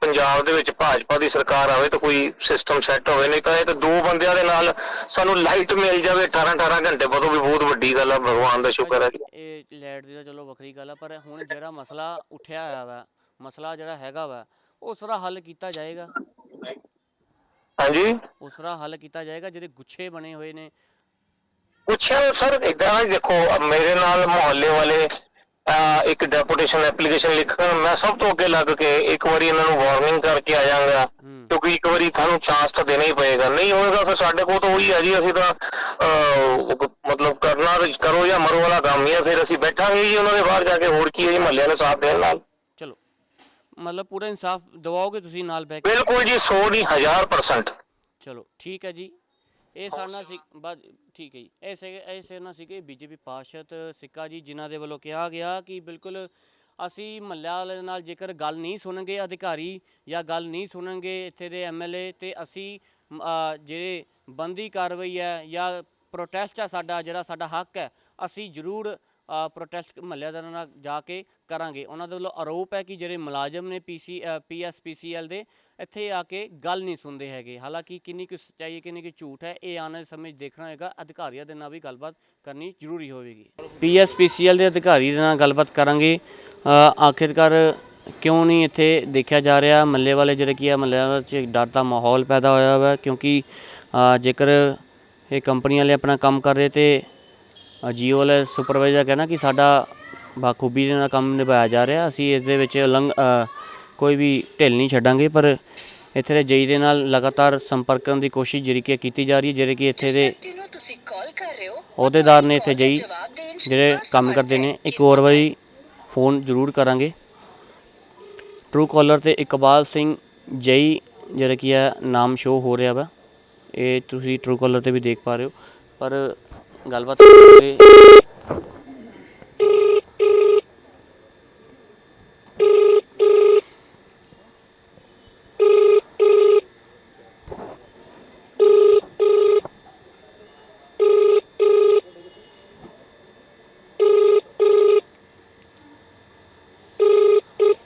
ਪੰਜਾਬ ਦੇ ਵਿੱਚ ਭਾਜਪਾ ਦੀ ਸਰਕਾਰ ਆਵੇ ਤਾਂ ਕੋਈ ਸਿਸਟਮ ਸੈੱਟ ਹੋਵੇ ਨਹੀਂ ਤਾਂ ਇਹ ਤਾਂ ਦੋ ਬੰਦਿਆਂ ਦੇ ਨਾਲ ਸਾਨੂੰ ਲਾਈਟ ਮਿਲ ਜਾਵੇ 18 18 ਘੰਟੇ ਉਹ ਵੀ ਬਹੁਤ ਵੱਡੀ ਗੱਲ ਆ ਭਗਵਾਨ ਦਾ ਸ਼ੁਕਰ ਹੈ। ਇਹ ਲੈਟ ਦੀ ਤਾਂ ਚਲੋ ਵੱਖਰੀ ਗੱਲ ਆ ਪਰ ਹੁਣ ਜਿਹੜਾ ਮਸਲਾ ਉੱਠਿਆ ਹੋਇਆ ਵਾ ਮਸਲਾ ਜਿਹੜਾ ਹੈਗਾ ਵਾ ਉਸ ਦਾ ਹੱਲ ਕੀਤਾ ਜਾਏਗਾ। ਹਾਂਜੀ? ਉਸ ਦਾ ਹੱਲ ਕੀਤਾ ਜਾਏਗਾ ਜਿਹੜੇ ਗੁੱਛੇ ਬਣੇ ਹੋਏ ਨੇ। ਪੁੱਛਿਆ ਸਰ ਇਦਾਂ ਦੇਖੋ ਮੇਰੇ ਨਾਲ ਮੁਹੱਲੇ ਵਾਲੇ ਇੱਕ ਡੈਪੂਟੇਸ਼ਨ ਐਪਲੀਕੇਸ਼ਨ ਲਿਖਣ ਮੈਂ ਸਭ ਤੋਂ ਅੱਗੇ ਲੱਗ ਕੇ ਇੱਕ ਵਾਰੀ ਇਹਨਾਂ ਨੂੰ ਵਾਰਨਿੰਗ ਕਰਕੇ ਆ ਜਾਵਾਂਗਾ ਕਿਉਂਕਿ ਇੱਕ ਵਾਰੀ ਤੁਹਾਨੂੰ ਚਾਂਸ ਤਾਂ ਦੇਣਾ ਹੀ ਪਏਗਾ। ਨਹੀਂ ਹੋਏਗਾ ਫਿਰ ਸਾਡੇ ਕੋਲ ਤਾਂ ਉਹੀ ਹੈ ਜੀ ਅਸੀਂ ਤਾਂ ਮਤਲਬ ਕਰਨਾ ਕਰੋ ਜਾਂ ਮਰੋ ਵਾਲਾ ਕੰਮ ਹੀ ਹੈ ਫਿਰ ਅਸੀਂ ਬੈਠਾਂਗੇ ਜੀ ਉਹਨਾਂ ਦੇ ਬਾਹਰ ਜਾ ਕੇ ਹੋਰ ਕੀ ਹੈ ਜੀ ਮਹੱਲਿਆਂ ਨੇ ਸਾਥ ਦੇਣ ਨਾਲ। ਚਲੋ ਮਤਲਬ ਪੂਰਾ ਇਨਸਾਫ ਦਿਵਾਓਗੇ ਤੁਸੀਂ ਨਾਲ ਬੈ ਕੇ? ਬਿਲਕੁਲ ਜੀ 100 ਨਹੀਂ 1000% ਚਲੋ ਠੀਕ ਹੈ ਜੀ। ਇਹ ਸਾਡਾ ਸੀ ਬਸ ਠੀਕ ਹੈ ਜੀ। ਇਹ ਸੇ ਇਹ ਸੇਨਾ ਸੀਗੇ ਬੀਜੇਪੀ ਪਾਰਸ਼ਦ ਸਿੱਕਾ ਜੀ ਜਿਨ੍ਹਾਂ ਦੇ ਵੱਲੋਂ ਕਿਹਾ ਗਿਆ ਕਿ ਬਿਲਕੁਲ ਅਸੀਂ ਮਹੱਲੇ ਵਾਲੇ ਨਾਲ ਜੇਕਰ ਗੱਲ ਨਹੀਂ ਸੁਣਨਗੇ ਅਧਿਕਾਰੀ ਜਾਂ ਗੱਲ ਨਹੀਂ ਸੁਣਨਗੇ ਇੱਥੇ ਦੇ ਐਮਐਲਏ ਤੇ ਅਸੀਂ ਜਿਹੜੇ ਬੰਦੀ ਕਾਰਵਾਈ ਹੈ ਜਾਂ ਪ੍ਰੋਟੈਸਟ ਹੈ ਸਾਡਾ ਜਿਹੜਾ ਸਾਡਾ ਹੱਕ ਹੈ ਅਸੀਂ ਜ਼ਰੂਰ ਪ੍ਰੋਟੈਸਟ ਮਹੱਲੇਦਾਰਾਂ ਨਾਲ ਜਾ ਕੇ ਕਰਾਂਗੇ। ਉਹਨਾਂ ਦੇ ਵੱਲੋਂ ਆਰੋਪ ਹੈ ਕਿ ਜਿਹੜੇ ਮੁਲਾਜ਼ਮ ਨੇ ਪੀਸੀ ਪੀਐਸਪੀਸੀਐਲ ਦੇ, ਇੱਥੇ ਆ ਕੇ ਗੱਲ ਨਹੀਂ ਸੁਣਦੇ ਹੈਗੇ। ਹਾਲਾਂਕਿ ਕਿੰਨੀ ਕੁ ਸੱਚਾਈ ਹੈ, ਕਿੰਨੀ ਕੁ ਝੂਠ ਹੈ, ਇਹ ਆਉਣ ਵਾਲੇ ਸਮੇਂ 'ਚ ਦੇਖਣਾ ਹੋਏਗਾ ਅਧਿਕਾਰੀਆਂ ਦੇ ਨਾਲ ਵੀ ਗੱਲਬਾਤ ਕਰਨੀ ਜ਼ਰੂਰੀ ਹੋਵੇਗੀ। ਪੀਐਸਪੀਸੀਐਲ ਦੇ ਅਧਿਕਾਰੀ ਦੇ ਨਾਲ ਗੱਲਬਾਤ ਕਰਾਂਗੇ। ਆਖਿਰਕਾਰ ਕਿਉਂ ਨਹੀਂ ਇੱਥੇ ਦੇਖਿਆ ਜਾ ਰਿਹਾ? ਮੱਲੇ ਵਾਲੇ ਜਿਹੜੇ ਕੀ ਆ ਮੱਲੇ ਵਾਲੇ 'ਚ ਡਰ ਦਾ ਮਾਹੌਲ ਪੈਦਾ ਹੋਇਆ ਹੋਇਆ, ਕਿਉਂਕਿ ਜੇਕਰ ਇਹ ਕੰਪਨੀ ਵਾਲੇ ਆਪਣਾ ਕੰਮ ਕਰ ਰਹੇ ਤੇ ਜੀਓ ਵਾਲੇ ਸੁਪਰਵਾਈਜ਼ਰ ਕਹਿਣਾ ਕਿ ਸਾਡਾ ਬਾਖੂਬੀ ਦੇ ਨਾਲ ਕੰਮ ਨਿਭਾਇਆ ਜਾ ਰਿਹਾ ਅਸੀਂ ਇਸ ਦੇ ਵਿੱਚ ਉਲੰਘ ਕੋਈ ਵੀ ਢਿੱਲ ਨਹੀਂ ਛੱਡਾਂਗੇ ਪਰ ਇੱਥੇ ਦੇ ਜਈ ਦੇ ਨਾਲ ਲਗਾਤਾਰ ਸੰਪਰਕ ਕਰਨ ਦੀ ਕੋਸ਼ਿਸ਼ ਜਿਹੜੀ ਕਿ ਕੀਤੀ ਜਾ ਰਹੀ ਹੈ ਜਿਹੜੇ ਕਿ ਇੱਥੇ ਦੇ ਅਹੁਦੇਦਾਰ ਨੇ ਇੱਥੇ ਜਈ ਜਿਹੜੇ ਕੰਮ ਕਰਦੇ ਨੇ ਇੱਕ ਹੋਰ ਵਾਰੀ ਫੋਨ ਜ਼ਰੂਰ ਕਰਾਂਗੇ। ਟਰੂ ਕਾਲਰ ਤੇ ਇਕਬਾਲ ਸਿੰਘ ਜਈ ਜਿਹੜਾ ਕੀ ਹੈ ਨਾਮ ਸ਼ੋ ਹੋ ਰਿਹਾ ਵਾ ਇਹ ਤੁਸੀਂ ਟਰੂ ਕਾਲਰ ਤੇ ਵੀ ਦੇਖ ਪਾ ਰਹੇ ਹੋ ਪਰ ਗੱਲਬਾਤ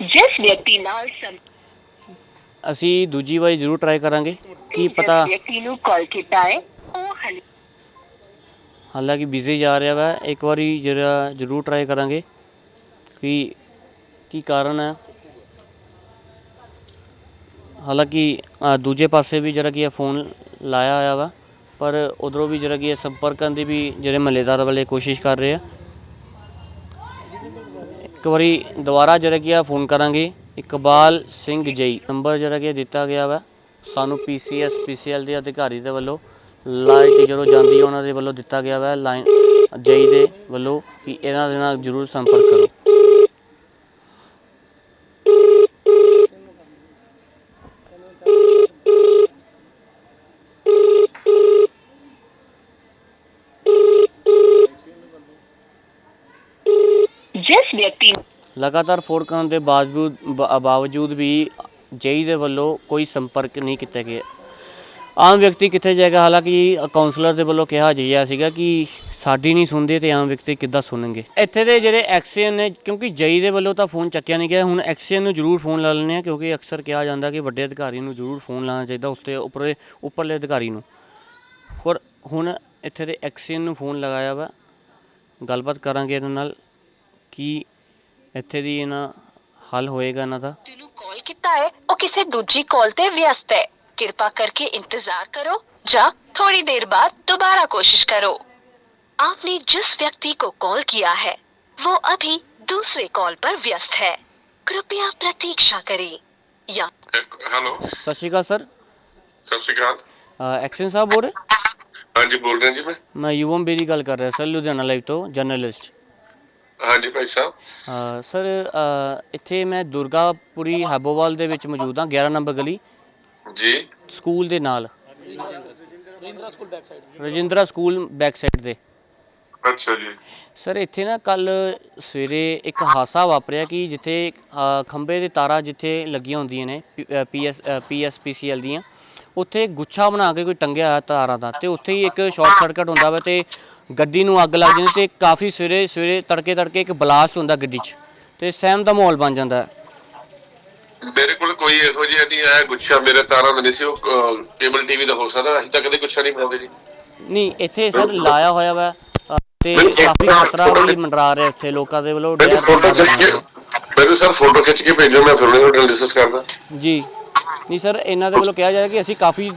ਜਿਸ ਵਿਅਕਤੀ ਨਾਲ ਸੰ ਅਸੀਂ ਦੂਜੀ ਵਾਰੀ ਜ਼ਰੂਰ ਟਰਾਈ ਕਰਾਂਗੇ। ਕੀ ਪਤਾ ਵਿਅਕਤੀ ਨੂੰ ਕਾਲ ਕੀਤਾ ਹੈ ਹਾਲਾਂਕਿ ਬਿਜ਼ੀ ਜਾ ਰਿਹਾ ਵਾ, ਇੱਕ ਵਾਰੀ ਜਿਹੜਾ ਜ਼ਰੂਰ ਟਰਾਈ ਕਰਾਂਗੇ ਕਿ ਕੀ ਕਾਰਨ ਹੈ ਹਾਲਾਂਕਿ ਦੂਜੇ ਪਾਸੇ ਵੀ ਜਿਹੜਾ ਕਿ ਹੈ ਫੋਨ ਲਾਇਆ ਹੋਇਆ ਵਾ, ਪਰ ਉਧਰੋਂ ਵੀ ਜਿਹੜਾ ਕਿ ਹੈ ਸੰਪਰਕ ਦੀ ਵੀ ਜਿਹੜੇ ਮਹੱਲੇਦਾਰ ਵਾਲੇ ਕੋਸ਼ਿਸ਼ ਕਰ ਰਹੇ ਆ। ਇੱਕ ਵਾਰੀ ਦੁਬਾਰਾ ਜਿਹੜਾ ਕਿ ਆ ਫੋਨ ਕਰਾਂਗੇ, ਇਕਬਾਲ ਸਿੰਘ ਜਈ। ਨੰਬਰ ਜਿਹੜਾ ਕਿ ਦਿੱਤਾ ਗਿਆ ਵਾ, ਸਾਨੂੰ ਪੀਸੀਐਸ ਪੀਸੀਐਲ ਦੇ ਅਧਿਕਾਰੀ ਦੇ ਵੱਲੋਂ। ਲਾਈਟ ਜਦੋਂ ਜਾਂਦੀ ਉਹਨਾਂ ਦੇ ਵੱਲੋਂ ਦਿੱਤਾ ਗਿਆ ਵਾ ਲਾਈਨ ਜਈ ਦੇ ਵੱਲੋਂ ਕਿ ਇਹਨਾਂ ਦੇ ਨਾਲ ਜ਼ਰੂਰ ਸੰਪਰਕ ਕਰੋ। ਜਿਸ ਵਿਅਕਤੀ ਲਗਾਤਾਰ ਫੋਨ ਕਰਨ ਦੇ ਬਾਵਜੂਦ ਬਾਵਜੂਦ ਵੀ ਜੇਈ ਦੇ ਵੱਲੋਂ ਕੋਈ ਸੰਪਰਕ ਨਹੀਂ ਕੀਤਾ ਗਿਆ। ਆਮ ਵਿਅਕਤੀ ਕਿੱਥੇ ਜਾਏਗਾ? ਹਾਲਾਂਕਿ ਕਾਉਂਸਲਰ ਦੇ ਵੱਲੋਂ ਕਿਹਾ ਜਿਹਾ ਸੀਗਾ ਕਿ ਸਾਡੀ ਨਹੀਂ ਸੁਣਦੇ ਤੇ ਆਮ ਵਿਅਕਤੀ ਕਿੱਦਾਂ ਸੁਣਨਗੇ? ਇੱਥੇ ਦੇ ਜਿਹੜੇ ਐਕਸੀਅਨ ਨੇ, ਕਿਉਂਕਿ ਜਈ ਦੇ ਵੱਲੋਂ ਤਾਂ ਫੋਨ ਚੱਕਿਆ ਨਹੀਂ ਗਿਆ, ਹੁਣ ਐਕਸੀਅਨ ਨੂੰ ਜ਼ਰੂਰ ਫੋਨ ਲਾ ਲੈਣੇ ਆ ਕਿਉਂਕਿ ਅਕਸਰ ਕਿਹਾ ਜਾਂਦਾ ਕਿ ਵੱਡੇ ਅਧਿਕਾਰੀ ਨੂੰ ਜ਼ਰੂਰ ਫੋਨ ਲਾਉਣਾ ਚਾਹੀਦਾ ਉਸ ਤੇ ਉੱਪਰ, ਉੱਪਰਲੇ ਅਧਿਕਾਰੀ ਨੂੰ। ਪਰ ਹੁਣ ਇੱਥੇ ਦੇ ਐਕਸੀਅਨ ਨੂੰ ਫੋਨ ਲਗਾਇਆ ਵਾ। ਗੱਲਬਾਤ ਕਰਾਂਗੇ ਇਹਨਾਂ ਨਾਲ ਕਿ ਇੱਥੇ ਦੀ ਇਹਨਾਂ ਹੱਲ ਹੋਏਗਾ ਇਹਨਾਂ ਦਾ। ਨੂੰ ਕਾਲ ਕੀਤਾ ਹੈ, ਉਹ ਕਿਸੇ ਦੂਜੀ ਕਾਲ ਤੇ ਵਿਅਸਤ ਹੈ। ਕਿਰਪਾ ਕਰਕੇ इंतजार करो ਜਾਂ थोड़ी देर बाद दोबारा कोशिश करो आपने जिस व्यक्ति को कॉल किया है वो अभी दूसरे कॉल पर व्यस्त है कृपया प्रतीक्षा करें या ਹੈਲੋ ਸਤਿ ਸ਼੍ਰੀ ਅਕਾਲ ਸਰ ਸਤਿ ਸ਼੍ਰੀ ਅਕਾਲ ਐਕਸ਼ਨ ਸਾਹਿਬ ਬੋਲ ਰਹੇ ਹਾਂਜੀ ਬੋਲ ਰਿਹਾ ਜੀ ਮੈਂ ਮੈਂ ਯੁਵਮ ਬੇਰੀ ਗੱਲ ਕਰ ਰਿਹਾ ਸਰ ਲੁਧਿਆਣਾ ਲਾਈਵ ਤੋਂ ਜਰਨਲਿਸਟ ਹਾਂਜੀ ਭਾਈ ਸਾਹਿਬ ਅ, ਸਰ ਅ, ਇੱਥੇ ਮੈਂ ਦੁਰਗਾਪੁਰੀ ਹੈਬੋਵਾਲ ਦੇ ਵਿੱਚ ਮੌਜੂਦ ਹਾਂ 11 ਨੰਬਰ ਗਲੀ ਜੀ। ਸਕੂਲ ਦੇ ਨਾਲ। ਰਜਿੰਦਰਾ ਸਕੂਲ ਬੈਕ ਸਾਈਡ ਤੇ ਅੱਛਾ ਜੀ। ਸਰ ਇੱਥੇ ਨਾ ਕੱਲ ਸਵੇਰੇ ਇੱਕ ਹਾਦਸਾ ਵਾਪਰਿਆ ਕਿ ਜਿੱਥੇ ਅ, ਖੰਭੇ ਦੇ ਤਾਰਾਂ ਜਿੱਥੇ ਲੱਗੀਆਂ ਹੁੰਦੀਆਂ ਨੇ ਪੀਐਸ ਪੀਐਸਪੀਸੀਐਲ ਦੀਆਂ ਉੱਥੇ ਗੁੱਛਾ ਬਣਾ ਕੇ ਕੋਈ ਟੰਗਿਆ ਹੋਇਆ ਤਾਰਾਂ ਦਾ ਤੇ ਉੱਥੇ ਹੀ ਇੱਕ ਸ਼ਾਰਟ ਸਰਕਟ ਹੁੰਦਾ ਵਾ ਤੇ ਗੱਡੀ ਨੂੰ ਅੱਗ ਲੱਗ ਜਾਂਦੀ ਤੇ ਕਾਫੀ ਸਵੇਰੇ ਸਵੇਰੇ ਤੜਕੇ ਤੜਕੇ ਇੱਕ ਬਲਾਸਟ ਹੁੰਦਾ ਗੱਡੀ 'ਚ ਤੇ ਸਹਿਮ ਦਾ ਮਾਹੌਲ ਬਣ ਜਾਂਦਾ। ਹੈ। ਮੇਰੇ ਕੋਲ ਕੋਈ ਇਹੋ ਜਿਹਾ ਨਹੀਂ ਆਇਆ ਗੁੱਛਾ ਮੇਰੇ ਤਾਰਾਂ ਦਾ ਨਹੀਂ ਸੀ ਉਹ ਕੇਬਲ ਟੀਵੀ ਦਾ ਹੋ ਸਕਦਾ ਅਸੀਂ ਤਾਂ ਕਦੇ ਗੁੱਛਾ ਨਹੀਂ ਬਣਾਉਂਦੇ ਜੀ। ਨਹੀਂ ਇੱਥੇ ਸਰ ਲਾਇਆ ਹੋਇਆ ਵਾ ਤੇ ਕਾਫੀ ਖਤਰਾ ਵੀ ਮੰਡਰਾ ਰਿਹਾ ਇੱਥੇ ਲੋਕਾਂ ਦੇ ਵੱਲੋਂ ਡਰ ਮੈਨੂੰ ਸਰ ਫੋਟੋ ਖਿੱਚ ਕੇ ਭੇਜੋ ਮੈਂ ਫਿਰ ਉਹਨਾਂ ਨਾਲ ਡਿਸਕਸ ਕਰਦਾ। ਜੀ। ਨਹੀਂ ਸਰ ਇਹਨਾਂ ਦੇ ਵੱਲੋਂ ਕਿਹਾ ਜਾ ਰਿਹਾ ਕਿ ਅਸੀਂ ਕਾਫੀ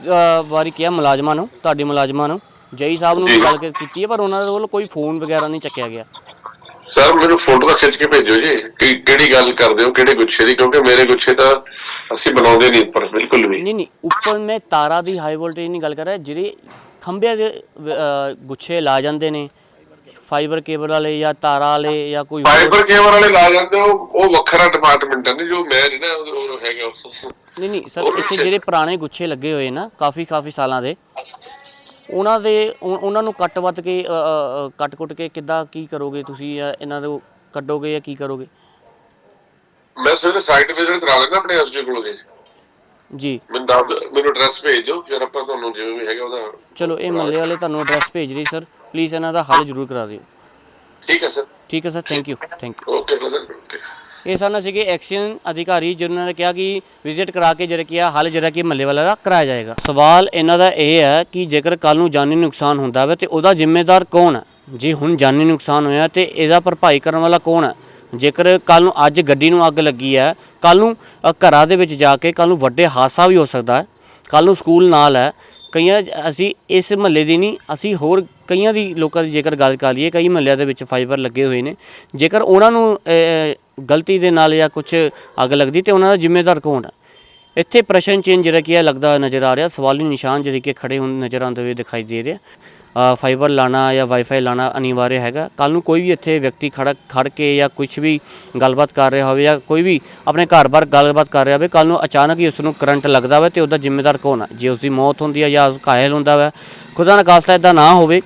ਵਾਰੀ ਕਿਹਾ ਮੁਲਾਜ਼ਮਾਂ ਨੂੰ ਤੁਹਾਡੇ ਮੁਲਾਜ਼ਮਾਂ ਨੂੰ ਜਈ ਸਾਹਿਬ ਨੂੰ ਵੀ ਗੱਲ ਕੀਤੀ ਹੈ ਪਰ ਉਹਨਾਂ ਦੇ ਵੱਲੋਂ ਕੋਈ ਫੋਨ ਵਗੈਰਾ ਨਹੀਂ ਚੱਕਿਆ ਗਿਆ। ਸਰ ਮੈਨੂੰ ਫੋਟੋ ਤਾਂ ਖਿੱਚ ਕੇ ਭੇਜੋ ਜੀ। ਕਿ ਕਿਹੜੀ ਗੱਲ ਕਰਦੇ ਹੋ ਕਿਹੜੇ ਗੁੱਛੇ ਦੀ? ਕਿਉਂਕਿ ਮੇਰੇ ਗੁੱਛੇ ਤਾਂ ਅਸੀਂ ਬਣਾਉਂਦੇ ਨਹੀਂ ਉੱਪਰ ਬਿਲਕੁਲ ਵੀ। ਨਹੀਂ ਨਹੀਂ ਉੱਪਰ ਮੈਂ ਤਾਰਾ ਦੀ ਹਾਈ ਵੋਲਟੇਜ ਨਹੀਂ ਗੱਲ ਕਰ ਰਿਹਾ ਜਿਹੜੇ ਖੰਭਿਆਂ ਦੇ ਗੁੱਛੇ ਲਾ ਜਾਂਦੇ ਨੇ। ਫਾਈਬਰ ਕੇਬਲ ਵਾਲੇ ਜਾਂ ਤਾਰਾਂ ਵਾਲੇ ਜਾਂ ਕੋਈ ਫਾਈਬਰ ਕੇਬਲ ਵਾਲੇ ਲਾ ਜਾਂਦੇ ਉਹ ਉਹ ਵੱਖਰਾ ਡਿਪਾਰਟਮੈਂਟ ਹੈ ਜੋ ਮੈਂ ਨਾ ਉਹ ਹੈਗਾ। ਨਹੀਂ ਨਹੀਂ ਸਰ ਇੱਥੇ ਜਿਹੜੇ ਪੁਰਾਣੇ ਗੁੱਛੇ ਲੱਗੇ ਹੋਏ ਨਾ ਕਾਫੀ ਕਾਫੀ ਸਾਲਾਂ ਦੇ ਉਹਨਾਂ ਦੇ ਉਹ- ਉਹਨਾਂ ਨੂੰ ਕੱਟ ਵੱਟ ਕੇ ਅ, ਅ, ਅ, ਕੱਟ ਕੁੱਟ ਕੇ ਕਿੱਦਾਂ ਕੀ ਕਰੋਗੇ ਤੁਸੀਂ? ਜਾਂ ਇਹਨਾਂ ਨੂੰ ਕੱਢੋਗੇ ਜਾਂ ਕੀ ਕਰੋਗੇ? ਮੈਂ ਸਵੇਰੇ ਸਾਈਟ ਵਿਜ਼ਿਟ ਕਰਾ ਲੈਣਾ ਆਪਣੇ ਐਸਡੀ ਕੋਲ ਜੀ ਜੀ। ਮੈਨੂੰ ਐਡਰੈਸ ਭੇਜ ਦਿਓ ਫਿਰ ਆਪਾਂ ਤੁਹਾਨੂੰ ਜਿਵੇਂ ਵੀ ਹੈਗਾ ਉਹਦਾ ਚਲੋ ਇਹ ਮਹੱਲੇ ਵਾਲੇ ਤੁਹਾਨੂੰ ਐਡਰੈਸ ਭੇਜ ਰਹੀ ਸਰ ਪਲੀਜ਼ ਇਹਨਾਂ ਦਾ ਹੱਲ ਜ਼ਰੂਰ ਕਰਾ ਦਿਓ। ਠੀਕ ਹੈ ਸਰ ਠੀਕ ਹੈ sir thank you thank you okay brother okay ਇਹ ਸਾਨੂੰ ਸੀਗੇ ਐਕਸ਼ਨ ਅਧਿਕਾਰੀ ਜਿਨ੍ਹਾਂ ਨੇ ਕਿਹਾ ਕਿ ਵਿਜ਼ਿਟ ਕਰਾ ਕੇ ਜਿਹੜਾ ਕੀ ਆ, ਹੱਲ ਜਿਹੜਾ ਕਿ ਮੱਲੇ ਵਾਲਾ ਦਾ ਕਰਾਇਆ ਜਾਏਗਾ। ਸਵਾਲ ਇਹਨਾਂ ਦਾ ਇਹ ਹੈ ਕਿ ਜੇਕਰ ਕੱਲ ਨੂੰ ਜਾਨੀ ਨੁਕਸਾਨ ਹੁੰਦਾ ਹੈ ਤੇ ਉਹਦਾ ਜ਼ਿੰਮੇਦਾਰ ਕੌਣ ਹੈ? ਜੇ ਹੁਣ ਜਾਨੀ ਨੁਕਸਾਨ ਹੋਇਆ ਤੇ ਇਹਦਾ ਭਰਪਾਈ ਕਰਨ ਵਾਲਾ ਕੌਣ ਹੈ? ਜੇਕਰ ਕੱਲ ਨੂੰ ਅੱਜ ਗੱਡੀ ਨੂੰ ਅੱਗ ਲੱਗੀ ਹੈ ਕੱਲ ਨੂੰ ਘਰਾਂ ਦੇ ਵਿੱਚ ਜਾ ਕੇ ਕੱਲ ਨੂੰ ਵੱਡੇ ਹਾਦਸਾ ਵੀ ਹੋ ਸਕਦਾ ਹੈ। ਕੱਲ ਨੂੰ ਸਕੂਲ ਨਾਲ ਹੈ ਕਈਆਂ ਅਸੀਂ ਇਸ ਮਹੱਲੇ ਦੀ ਨਹੀਂ, ਅਸੀਂ ਹੋਰ ਕਈਆਂ ਦੀ ਲੋਕਾਂ ਦੀ ਜੇਕਰ ਗੱਲ ਕਰ ਲਈਏ, ਕਈ ਮਹੱਲਿਆਂ ਦੇ ਵਿੱਚ ਫਾਈਬਰ ਲੱਗੇ ਹੋਏ ਨੇ। ਜੇਕਰ ਉਹਨਾਂ ਨੂੰ ਗਲਤੀ ਦੇ ਨਾਲ ਜਾਂ ਕੁਝ ਅੱਗ ਲੱਗਦੀ ਤੇ ਉਹਨਾਂ ਦਾ ਜ਼ਿੰਮੇਦਾਰ ਕੌਣ ਹੈ ਇੱਥੇ ਪ੍ਰਸ਼ਨ ਚਿੰਨ੍ਹ ਜਿਹੜਾ ਕੀ ਹੈ ਲੱਗਦਾ ਨਜ਼ਰ ਆ ਰਿਹਾ, ਸਵਾਲੀ ਨਿਸ਼ਾਨ ਜਿਹੜੇ ਕਿ ਖੜੇ ਹੁਣ ਨਜ਼ਰ ਆਉਂਦੇ ਹੋਏ ਦਿਖਾਈ ਦੇ ਰਿਹਾ ਫਾਈਬਰ ਲਾਣਾ ਜਾਂ ਵਾਈਫਾਈ ਲਾਣਾ ਅਨਿਵਾਰਿਆ ਹੈਗਾ। ਕੱਲ ਨੂੰ ਕੋਈ ਵੀ ਇੱਥੇ ਵਿਅਕਤੀ ਖੜਾ, ਖੜ ਕੇ ਜਾਂ ਕੁਝ ਵੀ ਗੱਲਬਾਤ ਕਰ ਰਿਹਾ ਹੋਵੇ ਜਾਂ ਕੋਈ ਵੀ ਆਪਣੇ ਘਰ-ਬਾਰ ਗੱਲਬਾਤ ਕਰ ਰਿਹਾ ਹੋਵੇ ਕੱਲ ਨੂੰ ਅਚਾਨਕ ਹੀ ਉਸ ਨੂੰ ਕਰੰਟ ਲੱਗਦਾ ਹੋਵੇ ਤੇ ਉਹਦਾ ਜ਼ਿੰਮੇਵਾਰ ਕੌਣ ਆ? ਜੇ ਉਸ ਦੀ ਮੌਤ ਹੁੰਦੀ ਹੈ ਜਾਂ ਉਸ ਘਾਇਲ ਹੁੰਦਾ ਵਾ। ਖੁਦਾ ਨਾ ਖਾਸਤਾ ਇਦਾਂ ਨਾ ਹੋਵੇ।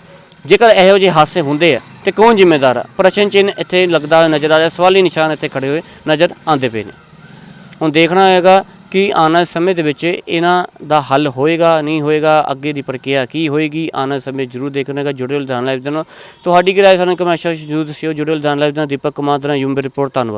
ਜੇਕਰ ਇਹੋ ਜਿਹੇ ਹਾਦਸੇ ਹੁੰਦੇ ਆ ਤੇ ਕੌਣ ਜ਼ਿੰਮੇਦਾਰ ਹੈ ਪ੍ਰਸ਼ਨ ਚਿੰਨ੍ਹ ਇੱਥੇ ਲੱਗਦਾ ਨਜ਼ਰ ਆ ਰਿਹਾ। ਸਵਾਲੀ ਨਿਸ਼ਾਨ ਇੱਥੇ ਖੜੇ ਹੋਏ ਨਜ਼ਰ ਆਉਂਦੇ ਪਏ ਨੇ। ਹੁਣ ਦੇਖਣਾ ਹੋਏਗਾ ਕਿ ਆਉਣ ਵਾਲੇ ਸਮੇਂ ਦੇ ਵਿੱਚ ਇਹਨਾਂ ਦਾ ਹੱਲ ਹੋਏਗਾ, ਨਹੀਂ ਹੋਏਗਾ, ਅੱਗੇ ਦੀ ਪ੍ਰਕਿਰਿਆ ਕੀ ਹੋਏਗੀ, ਆਉਣ ਵਾਲੇ ਸਮੇਂ ਜ਼ਰੂਰ ਦੇਖਣਾ ਹੋਏਗਾ ਜੁੜੇ ਲੁਧਿਆਣਾ ਲਾਈਵ ਦੇ ਨਾਲ ਤੁਹਾਡੀ ਕਿਰਾਏ ਸਾਨੂੰ ਕਮੈਂਟ ਸੈਕਸ਼ਨ ਜ਼ਰੂਰ ਦੱਸਿਓ। ਜੁੜੇ ਲੁਧਿਆਣਾ ਲਾਈਵ ਦੇ ਨਾਲ ਦੀਪਕ ਕੁਮਾਰ ਦਾ, ਯੂਮ ਰਿਪੋਰਟ, ਧੰਨਵਾਦ।